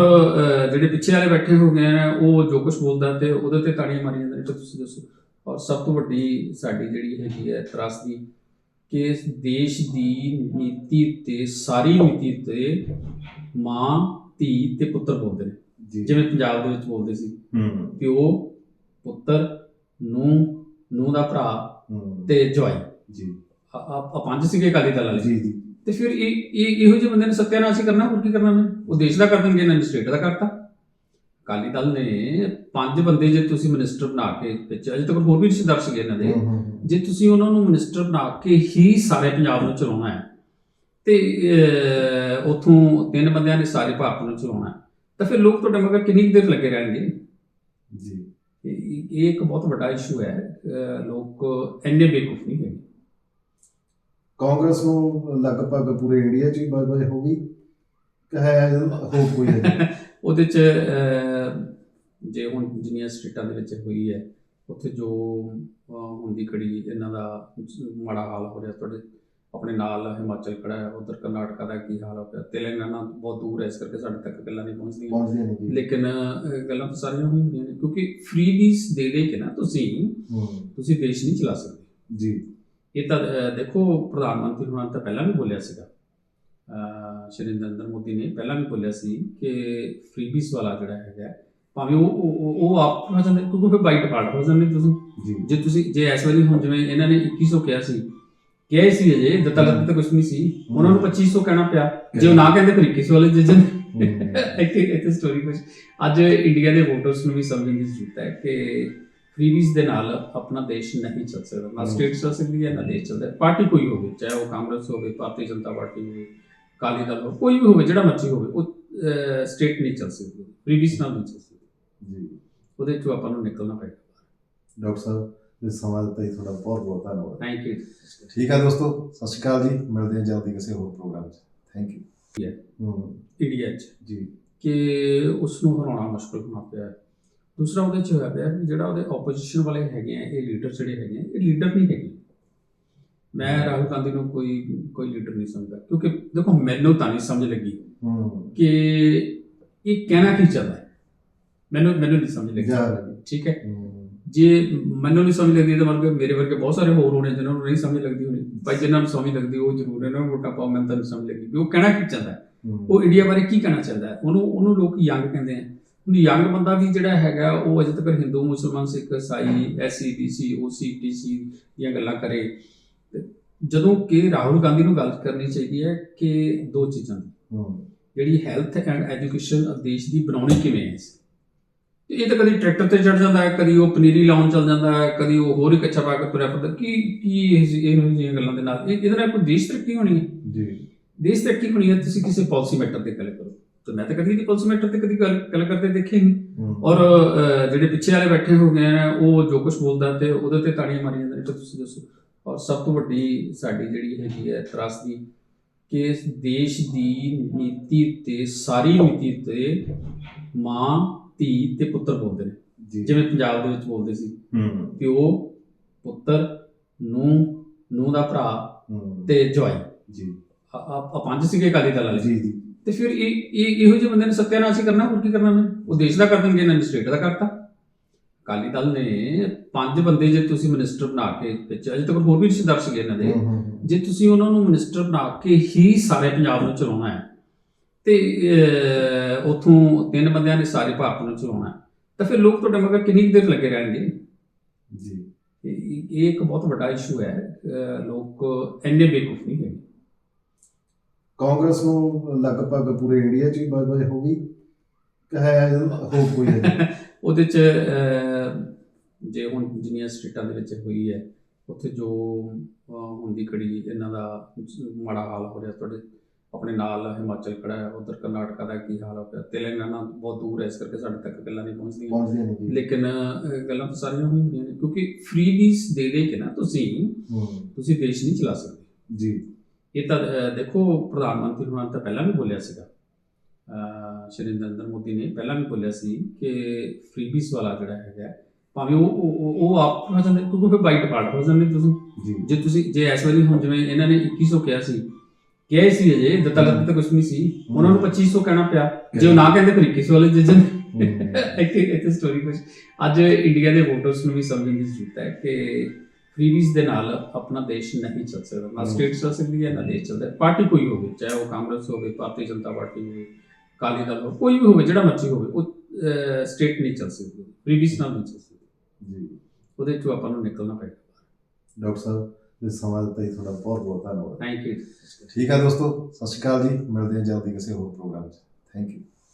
ਜਿਹੜੇ ਪਿੱਛੇ ਵਾਲੇ ਬੈਠੇ ਹੋ ਗਏ ਆ ਉਹ ਜੋ ਕੁਝ ਬੋਲਦਾ ਤੇ ਉਹਦੇ ਤੇ ਤਾੜੀਆਂ ਮਾਰੀ ਜਾਂਦੇ ਨੇ ਤੇ ਤੁਸੀਂ ਦੱਸੋ। ਔਰ ਸਭ ਤੋਂ ਵੱਡੀ ਸਾਡੀ ਜਿਹੜੀ ਹੈਗੀ ਹੈ ਤਰਾਸਦੀ ਕਿ ਇਸ ਦੇਸ਼ ਦੀ ਨੀਤੀ ਤੇ ਸਾਰੀ ਨੀਤੀ ਤੇ ਮਾਂ ਧੀ ਤੇ ਪੁੱਤਰ ਬੋਲਦੇ ਨੇ। ਜਿਵੇਂ ਪੰਜਾਬ ਦੇ ਵਿੱਚ ਬੋਲਦੇ ਸੀ। ਹੂੰ। ਪਿਓ ਪੁੱਤਰ ਨੂੰ ਨੂੰ ਦਾ ਭਰਾ ਤੇ ਜਵਾਈ। ਜੀ। ਆ ਪੰਜ ਸੀਗੇ ਅਕਾਲੀ ਦਲ ਵਾਲੇ। ਜੀ ਜੀ। ਤੇ ਫਿਰ ਇਹ ਇਹ ਇਹੋ ਜਿਹੇ ਬੰਦੇ ਨੇ ਸੱਤਿਆਨਾਸ਼ ਕਰਨਾ ਹੋਰ ਕੀ ਕਰਨਾ ਨੇ ਉਹ ਦੇਸ਼ ਦਾ ਕਰ ਦੇਣਗੇ ਇਹਨਾਂ ਨੇ ਸਟੇਟ ਦਾ ਕਰਤਾ। ਅਕਾਲੀ ਦਲ ਨੇ ਪੰਜ ਬੰਦੇ ਜੇ ਤੁਸੀਂ ਮਿਨਿਸਟਰ ਬਣਾ ਕੇ ਵਿੱਚ ਅਜੇ ਤੱਕ ਹੋਰ ਵੀ ਰਿਸ਼ਤੇਦਾਰ ਸੀਗੇ ਇਹਨਾਂ ਦੇ। ਜੇ ਤੁਸੀਂ ਉਹਨਾਂ ਨੂੰ ਮਿਨਿਸਟਰ ਬਣਾ ਕੇ ਹੀ ਸਾਰੇ ਪੰਜਾਬ ਨੂੰ ਚਲਾਉਣਾ ਹੈ ਤੇ ਉੱਥੋਂ ਤਿੰਨ ਬੰਦਿਆਂ ਨੇ ਸਾਰੇ ਭਾਰਤ ਨੂੰ ਚਲਾਉਣਾ। ਹੈ, ਤਾਂ ਫਿਰ ਲੋਕ ਤੁਹਾਡੇ ਮਗਰ ਕਿੰਨੀ ਕੁ ਦੇਰ ਲੱਗੇ ਰਹਿਣਗੇ? ਜੀ। ਇਹ ਇਹ ਇੱਕ ਬਹੁਤ ਵੱਡਾ ਇਸ਼ੂ ਹੈ। ਲੋਕ ਇੰਨੇ ਬੇਵਕੂਫ ਨਹੀਂ ਹੈਗੇ। ਕਾਂਗਰਸ ਨੂੰ ਲਗਭਗ ਪੂਰੇ ਇੰਡੀਆ 'ਚ ਹੀ ਬਾਏ ਹੋ ਗਈ। ਹੈ ਹੋ ਕੋਈ ਹੈ? ਉਹਦੇ ਚ ਜੇ ਹੁਣ ਜਿੰਨੀਆਂ ਸਟੇਟਾਂ ਦੇ ਵਿੱਚ ਹੋਈ ਹੈ ਉੱਥੇ ਜੋ ਹੁੰਦੀ ਖੜੀ ਇਹਨਾਂ ਦਾ ਮਾੜਾ ਹਾਲ ਹੋ ਰਿਹਾ ਤੁਹਾਡੇ ਆਪਣੇ ਨਾਲ ਹਿਮਾਚਲ ਖੜਾ ਹੈ ਉਧਰ ਕਰਨਾਟਕਾ ਦਾ ਕੀ ਹਾਲ ਹੋ ਰਿਹਾ ਤੇਲੰਗਾਨਾ ਬਹੁਤ ਦੂਰ ਹੈ ਇਸ ਕਰਕੇ ਸਾਡੇ ਤੱਕ ਗੱਲਾਂ ਨਹੀਂ ਪਹੁੰਚਦੀਆਂ। ਲੇਕਿਨ ਗੱਲਾਂ ਤਾਂ ਸਾਰੀਆਂ ਹੋਈ ਹੁੰਦੀਆਂ ਨੇ ਕਿਉਂਕਿ ਫ੍ਰੀਬੀਜ਼ ਦੇ ਦੇ ਕੇ ਨਾ ਤੁਸੀਂ ਤੁਸੀਂ ਦੇਸ਼ ਨਹੀਂ ਚਲਾ ਸਕਦੇ। ਜੀ। ਇਹ ਤਾਂ ਦੇਖੋ ਪ੍ਰਧਾਨ ਮੰਤਰੀ ਹੋਣਾ ਤਾਂ ਪਹਿਲਾਂ ਵੀ ਬੋਲਿਆ ਸੀਗਾ। ਸ਼੍ਰੀ ਨਰਿੰਦਰ ਮੋਦੀ ਨੇ ਪਹਿਲਾਂ ਵੀ ਬੋਲਿਆ ਸੀ ਕਿ ਫ੍ਰੀਬੀਸ ਵਾਲਾ ਜਿਹੜਾ ਹੈਗਾ ਭਾਵੇਂ ਉਹ ਉਹ- ਆਪ ਹੋ ਜਾਂਦੇ ਕਿਉਂਕਿ ਫਿਰ ਬਾਈ ਡਿਫਾਲਟ ਹੋ ਜਾਂਦੇ ਤੁਸੀਂ। ਜੀ। ਜੇ ਤੁਸੀਂ ਜੇ ਇਸ ਵਾਰੀ ਹੁਣ ਜਿਵੇਂ ਇਹਨਾਂ ਨੇ 2100 ਕਿਹਾ ਸੀ ਕਿਹਾ ਸੀ ਅਜੇ ਦਿੱਤਾ ਲੱਤਾ ਤਾਂ ਕੁਝ ਨਹੀਂ ਸੀ। ਉਹਨਾਂ ਨੂੰ 2500 ਕਹਿਣਾ ਪਿਆ। ਜੇ ਉਹ ਨਾ ਕਹਿੰਦੇ ਫਿਰ 2100 ਵਾਲੇ ਜਿੱਜਨ ਇੱਥੇ ਇੱਥੇ ਸਟੋਰੀ ਕੁਝ ਅੱਜ ਇੰਡੀਆ ਦੇ ਵੋਟਰਸ ਨੂੰ ਵੀ ਸਮਝਣ ਦੀ ਜ਼ਰੂਰਤ ਹੈ ਕਿ ਫ੍ਰੀਬੀਜ਼ ਦੇ ਨਾਲ ਆਪਣਾ ਦੇਸ਼ ਨਹੀਂ ਚੱਲ ਸਕਦਾ। ਨਾ। ਸਟੇਟ ਚੱਲ ਸਕਦੀ ਹੈ ਨਾ ਦੇਸ਼ ਚੱਲਦਾ। ਪਾਰਟੀ ਕੋਈ ਹੋਵੇ ਚਾਹੇ ਉਹ ਕਾਂਗਰਸ ਹੋਵੇ ਭਾਰਤੀ ਜਨਤਾ ਪਾਰਟੀ ਹੋਵੇ ਕਾਲੀ ਦਲ ਹੋਵੇ ਕੋਈ ਵੀ ਹੋਵੇ ਜਿਹੜਾ ਮਰਜ਼ੀ ਹੋਵੇ ਉਹ ਸਟੇਟ ਨਹੀਂ ਚੱਲ ਸਕਦੀ। ਫ੍ਰੀਬੀਜ਼ ਨਾਲ ਨਹੀਂ ਚੱਲ ਸਕਦੀ। ਜੀ। ਉਹਦੇ ਚੋਂ ਆਪਾਂ ਨੂੰ ਨਿਕਲਣਾ ਪਏਗਾ। ਡਾਕਟਰ ਸਾਹਿਬ ਇਸ ਸਮਾਂ ਦਿੱਤਾ ਜੀ ਤੁਹਾਡਾ ਬਹੁਤ ਬਹੁਤ ਧੰਨਵਾਦ। ਥੈਂਕ ਯੂ ਠੀਕ ਹੈ ਦੋਸਤੋ ਸਤਿ ਸ਼੍ਰੀ ਅਕਾਲ ਜੀ। ਮਿਲਦੇ ਹਾਂ ਜਲਦੀ ਕਿਸੇ ਹੋਰ ਪ੍ਰੋਗਰਾਮ 'ਚ। Thank you. ਹੂੰ। ਜੀ। ਕਿ ਉਸ ਨੂੰ ਹਰਾਉਣਾ ਮੁਸ਼ਕਲ ਹੋਣਾ ਪਿਆ ਦੂਸਰਾ ਉਹਦੇ 'ਚ ਹੋਇਆ ਪਿਆ ਵੀ ਜਿਹੜਾ ਉਹਦੇ ਆਪੋਜੀਸ਼ਨ ਵਾਲੇ ਹੈਗੇ ਆ ਇਹ ਲੀਡਰ ਜਿਹੜੇ ਹੈਗੇ ਆ ਇਹ ਲੀਡਰ ਨਹੀਂ ਹੈਗੇ। ਮੈਂ ਰਾਹੁਲ ਗਾਂਧੀ ਨੂੰ ਕੋਈ ਕੋਈ ਲੀਡਰ ਨਹੀਂ ਸਮਝਦਾ। ਕਿਉਂਕਿ ਦੇਖੋ ਮੈਨੂੰ ਤਾਂ ਨਹੀਂ ਸਮਝ ਲੱਗੀ ਕਿ ਇਹ ਕਹਿਣਾ ਕੀ ਚਾਹੁੰਦਾ ਮੈਨੂੰ ਮੈਨੂੰ ਨਹੀਂ ਸਮਝ ਲੱਗੀ। ਠੀਕ ਹੂੰ, ਜੇ ਮੈਨੂੰ ਨਹੀਂ ਸਮਝ ਲੱਗਦੀ ਤਾਂ ਮਤਲਬ ਮੇਰੇ ਵਰਗੇ ਬਹੁਤ ਸਾਰੇ ਹੋਰ ਹੋਣੇ ਜਿਨ੍ਹਾਂ ਨੂੰ ਨਹੀਂ ਸਮਝ ਲੱਗਦੀ ਹੋਣੀ। ਭਾਈ ਜਿਨ੍ਹਾਂ ਨੂੰ ਸਮਝ ਲੱਗਦੀ ਉਹ ਜ਼ਰੂਰ ਇਹਨਾਂ ਨੂੰ ਵੋਟਾਂ ਪਾਓ ਮੈਨੂੰ ਤਾਂ ਨਹੀਂ ਸਮਝ ਲੱਗੀ ਵੀ ਉਹ ਕਹਿਣਾ ਕੀ ਚਾਹੁੰਦਾ? ਉਹ ਇੰਡੀਆ ਬਾਰੇ ਕੀ ਕਹਿਣਾ ਚਾਹੁੰਦਾ? ਹੈ ਉਹਨੂੰ ਉਹਨੂੰ ਲੋਕ ਯੰਗ ਕਹਿੰਦੇ ਆ। ਹੁਣ ਯੰਗ ਬੰਦਾ ਵੀ ਜਿਹੜਾ ਹੈਗਾ ਉਹ ਅਜੇ ਤੱਕ ਹਿੰਦੂ ਮੁਸਲਮਾਨ ਸਿੱਖ ਈਸਾਈ ਐਸਸੀ ਬੀਸੀ ਓਸੀ ਟੀਸੀ ਦੀਆਂ ਗੱਲਾਂ ਕਰੇ। ਜਦੋਂ ਕਿ ਰਾਹੁਲ ਗਾਂਧੀ ਨੂੰ ਗੱਲ ਕਰਨੀ ਚਾਹੀਦੀ ਹੈ ਕਿ ਦੋ ਚੀਜ਼ਾਂ ਦੀ। ਜਿਹੜੀ ਹੈਲਥ ਐਂਡ ਐਜੂਕੇਸ਼ਨ ਦੇਸ਼ ਦੀ ਬਣਾਉਣੀ ਕਿਵੇਂ ਹੈ ਇਹ ਤਾਂ ਕਦੀ ਟਰੈਕਟਰ ਤੇ ਚੜ ਜਾਂਦਾ ਹੈ ਕਦੀ ਉਹ ਪਨੀਰੀ ਲਾਉਣ ਚੱਲ ਜਾਂਦਾ ਹੈ ਕਦੀ ਉਹ ਹੋਰ ਹੀ ਕੱਚਾ ਪਾ ਕੇ ਤੁਰਿਆ ਫਿਰਦਾ ਕੀ ਕੀ ਇਹ ਜਿਹੀਆਂ ਗੱਲਾਂ ਦੇ ਨਾਲ? ਇਹ- ਇਹਦੇ ਨਾਲ ਕੋਈ ਦੇਸ਼ ਤਰੱਕੀ ਹੋਣੀ ਹੈ? ਜੀ। ਦੇਸ਼ ਤਰੱਕੀ ਹੋਣੀ ਹੈ ਤੁਸੀਂ ਕਿਸੇ ਪਾਲਿਸੀ ਮੈਟਰ ਤੇ ਗੱਲ ਕਰੋ। ਤੇ ਮੈਂ ਤਾਂ ਕਦੀ ਇਹਦੀ ਪਾਲਿਸੀ ਮੈਟਰ ਤੇ ਕਦੀ ਗੱਲ ਕਰਦੇ ਦੇਖੇ ਨਹੀਂ। ਔਰ ਜਿਹੜੇ ਪਿੱਛੇ ਵਾਲੇ ਬੈਠੇ ਹੋ ਗਏ ਉਹ ਜੋ ਕੁਝ ਬੋਲਦਾ ਤੇ ਉਹਦੇ ਤੇ ਤਾੜੀਆਂ ਮਾਰੀ ਜਾਂਦੇ ਤੁਸੀਂ ਦੱਸੋ। ਔਰ ਸਭ ਤੋਂ ਵੱਡੀ ਸਾਡੀ ਜਿਹੜੀ ਹੈਗੀ ਹੈ ਤਰਾਸਦੀ ਕਿ ਇਸ ਦੇਸ਼ ਦੀ ਨੀਤੀ ਤੇ ਸਾਰੀ ਨੀਤੀ ਤੇ ਮਾਂ ਧੀ ਤੇ ਪੁੱਤਰ ਬੋਲਦੇ ਨੇ। ਜਿਵੇਂ ਪੰਜਾਬ ਦੇ ਵਿੱਚ ਬੋਲਦੇ ਸੀ। ਹੂੰ। ਪਿਓ ਪੁੱਤਰ ਨੂੰ ਨੂੰ ਦਾ ਭਰਾ ਤੇ ਜਵਾਈ। ਜੀ। ਆ ਪੰਜ ਸੀਗੇ ਅਕਾਲੀ ਦਲ ਵਾਲੇ। ਜੀ ਜੀ। ਤੇ ਫਿਰ ਇਹ ਇਹ ਇਹੋ ਜਿਹੇ ਬੰਦੇ ਨੇ ਸੱਤਿਆਨਾਸ਼ ਹੀ ਕਰਨਾ ਹੋਰ ਕੀ ਕਰਨਾ ਨੇ ਉਹ ਦੇਸ਼ ਦਾ ਕਰ ਦੇਣਗੇ ਇਹਨਾਂ ਨੇ ਸਟੇਟ ਦਾ ਕਰਤਾ। ਅਕਾਲੀ ਦਲ ਨੇ ਪੰਜ ਬੰਦੇ ਜੇ ਤੁਸੀਂ ਮਿਨਿਸਟਰ ਬਣਾ ਕੇ ਵਿੱਚ ਅਜੇ ਤੱਕ ਹੋਰ ਵੀ ਰਿਸ਼ਤੇਦਾਰ ਸੀਗੇ ਇਹਨਾਂ ਦੇ। ਜੇ ਤੁਸੀਂ ਉਹਨਾਂ ਨੂੰ ਮਿਨਿਸਟਰ ਬਣਾ ਕੇ ਹੀ ਸਾਰੇ ਪੰਜਾਬ ਨੂੰ ਚਲਾਉਣਾ ਹੈ ਤੇ ਉੱਥੋਂ ਤਿੰਨ ਬੰਦਿਆਂ ਨੇ ਸਾਰੇ ਭਾਰਤ ਨੂੰ ਚਲਾਉਣਾ। ਹੈ ਤਾਂ ਫਿਰ ਲੋਕ ਤੁਹਾਡੇ ਮਗਰ ਕਿੰਨੀ ਕੁ ਦੇਰ ਲੱਗੇ ਰਹਿਣਗੇ? ਜੀ। ਇਹ ਇਹ ਇੱਕ ਬਹੁਤ ਵੱਡਾ ਇਸ਼ੂ ਹੈ। ਲੋਕ ਇੰਨੇ ਬੇਵਕੂਫ ਨਹੀਂ ਹੈਗੇ। ਕਾਂਗਰਸ ਨੂੰ ਲਗਭਗ ਪੂਰੇ ਇੰਡੀਆ 'ਚ ਹੀ ਬਾਜ ਹੋ ਗਈ। ਹੈ ਹੋ ਕੋਈ ਹੈ? ਉਹਦੇ ਚ ਜੇ ਹੁਣ ਜਿੰਨੀਆਂ ਸਟੇਟਾਂ ਦੇ ਵਿੱਚ ਹੋਈ ਹੈ ਉੱਥੇ ਜੋ ਹੁੰਦੀ ਖੜੀ ਇਹਨਾਂ ਦਾ ਮਾੜਾ ਹਾਲ ਹੋ ਰਿਹਾ ਤੁਹਾਡੇ ਆਪਣੇ ਨਾਲ ਹਿਮਾਚਲ ਖੜਾ ਹੈ ਉਧਰ ਕਰਨਾਟਕਾ ਦਾ ਕੀ ਹਾਲ ਹੋ ਤੇਲੰਗਾਨਾ ਬਹੁਤ ਦੂਰ ਹੈ ਇਸ ਕਰਕੇ ਸਾਡੇ ਤੱਕ ਗੱਲਾਂ ਨਹੀਂ ਪਹੁੰਚਦੀਆਂ। ਲੇਕਿਨ ਗੱਲਾਂ ਤਾਂ ਸਾਰੀਆਂ ਹੋਈ ਹੁੰਦੀਆਂ ਨੇ ਕਿਉਂਕਿ ਫ੍ਰੀਬੀਜ਼ ਦੇ ਦੇ ਕੇ ਨਾ ਤੁਸੀਂ ਤੁਸੀਂ ਦੇਸ਼ ਨਹੀਂ ਚਲਾ ਸਕਦੇ। ਜੀ। ਇਹ ਤਾਂ ਦੇਖੋ ਪ੍ਰਧਾਨ ਮੰਤਰੀ ਹੋਣਾ ਤਾਂ ਪਹਿਲਾਂ ਵੀ ਬੋਲਿਆ ਸੀਗਾ। ਸ਼੍ਰੀ ਨਰਿੰਦਰ ਮੋਦੀ ਨੇ ਪਹਿਲਾਂ ਵੀ ਬੋਲਿਆ ਸੀ ਕਿ ਫ੍ਰੀਬੀਸ ਵਾਲਾ ਜਿਹੜਾ ਹੈਗਾ ਭਾਵੇਂ ਉਹ ਉਹ- ਆਪ ਹੋ ਜਾਂਦੇ ਕਿਉਂਕਿ ਫਿਰ ਬਾਈ ਡਿਫਾਲਟ ਹੋ ਜਾਂਦੇ ਤੁਸੀਂ। ਜੀ। ਜੇ ਤੁਸੀਂ ਜੇ ਇਸ ਵਾਰੀ ਹੁਣ ਜਿਵੇਂ ਇਹਨਾਂ ਨੇ 2100 ਕਿਹਾ ਸੀ ਕਿਹਾ ਹੀ ਸੀ ਅਜੇ ਦਿੱਤਾ ਲੱਤਾ ਤਾਂ ਕੁਝ ਨਹੀਂ ਸੀ। ਉਹਨਾਂ ਨੂੰ 2500 ਕਹਿਣਾ ਪਿਆ। ਜੇ ਉਹ ਨਾ ਕਹਿੰਦੇ ਫਿਰ 2100 ਵਾਲੇ ਜਿੱਜਨ। ਇੱਥੇ ਇੱਥੇ ਸਟੋਰੀ ਕੁਝ ਅੱਜ ਇੰਡੀਆ ਦੇ ਵੋਟਰਸ ਨੂੰ ਵੀ ਸਮਝਣ ਦੀ ਜ਼ਰੂਰਤ ਹੈ ਕਿ ਫ੍ਰੀਬੀਜ਼ ਦੇ ਨਾਲ ਆਪਣਾ ਦੇਸ਼ ਨਹੀਂ ਚੱਲ ਸਕਦਾ। ਨਾ। ਸਟੇਟ ਚੱਲ ਸਕਦੀ ਹੈ ਨਾ ਦੇਸ਼ ਚੱਲਦਾ। ਪਾਰਟੀ ਕੋਈ ਹੋਵੇ ਚਾਹੇ ਉਹ ਕਾਂਗਰਸ ਹੋਵੇ ਭਾਰਤੀ ਜਨਤਾ ਪਾਰਟੀ ਹੋਵੇ ਕਾਲੀ ਦਲ ਹੋਵੇ ਕੋਈ ਵੀ ਹੋਵੇ ਜਿਹੜਾ ਮਰਜ਼ੀ ਹੋਵੇ ਉਹ ਸਟੇਟ ਨਹੀਂ ਚੱਲ ਸਕਦੀ। ਫ੍ਰੀਬੀਜ਼ ਨਾਲ ਨਹੀਂ ਚੱਲ ਸਕਦੀ। ਜੀ। ਉਹਦੇ ਚੋਂ ਆਪਾਂ ਨੂੰ ਨਿਕਲਣਾ ਪਏਗਾ। ਡਾਕਟਰ ਸਾਹਿਬ ਇਸ ਸਮਾਂ ਦਿੱਤਾ ਜੀ ਤੁਹਾਡਾ ਬਹੁਤ ਬਹੁਤ ਧੰਨਵਾਦ। ਥੈਂਕ ਯੂ ਠੀਕ ਹੈ ਦੋਸਤੋ ਸਤਿ ਸ਼੍ਰੀ ਅਕਾਲ ਜੀ। ਮਿਲਦੇ ਹਾਂ ਜਲਦੀ ਕਿਸੇ ਹੋਰ ਪ੍ਰੋਗਰਾਮ 'ਚ। Thank you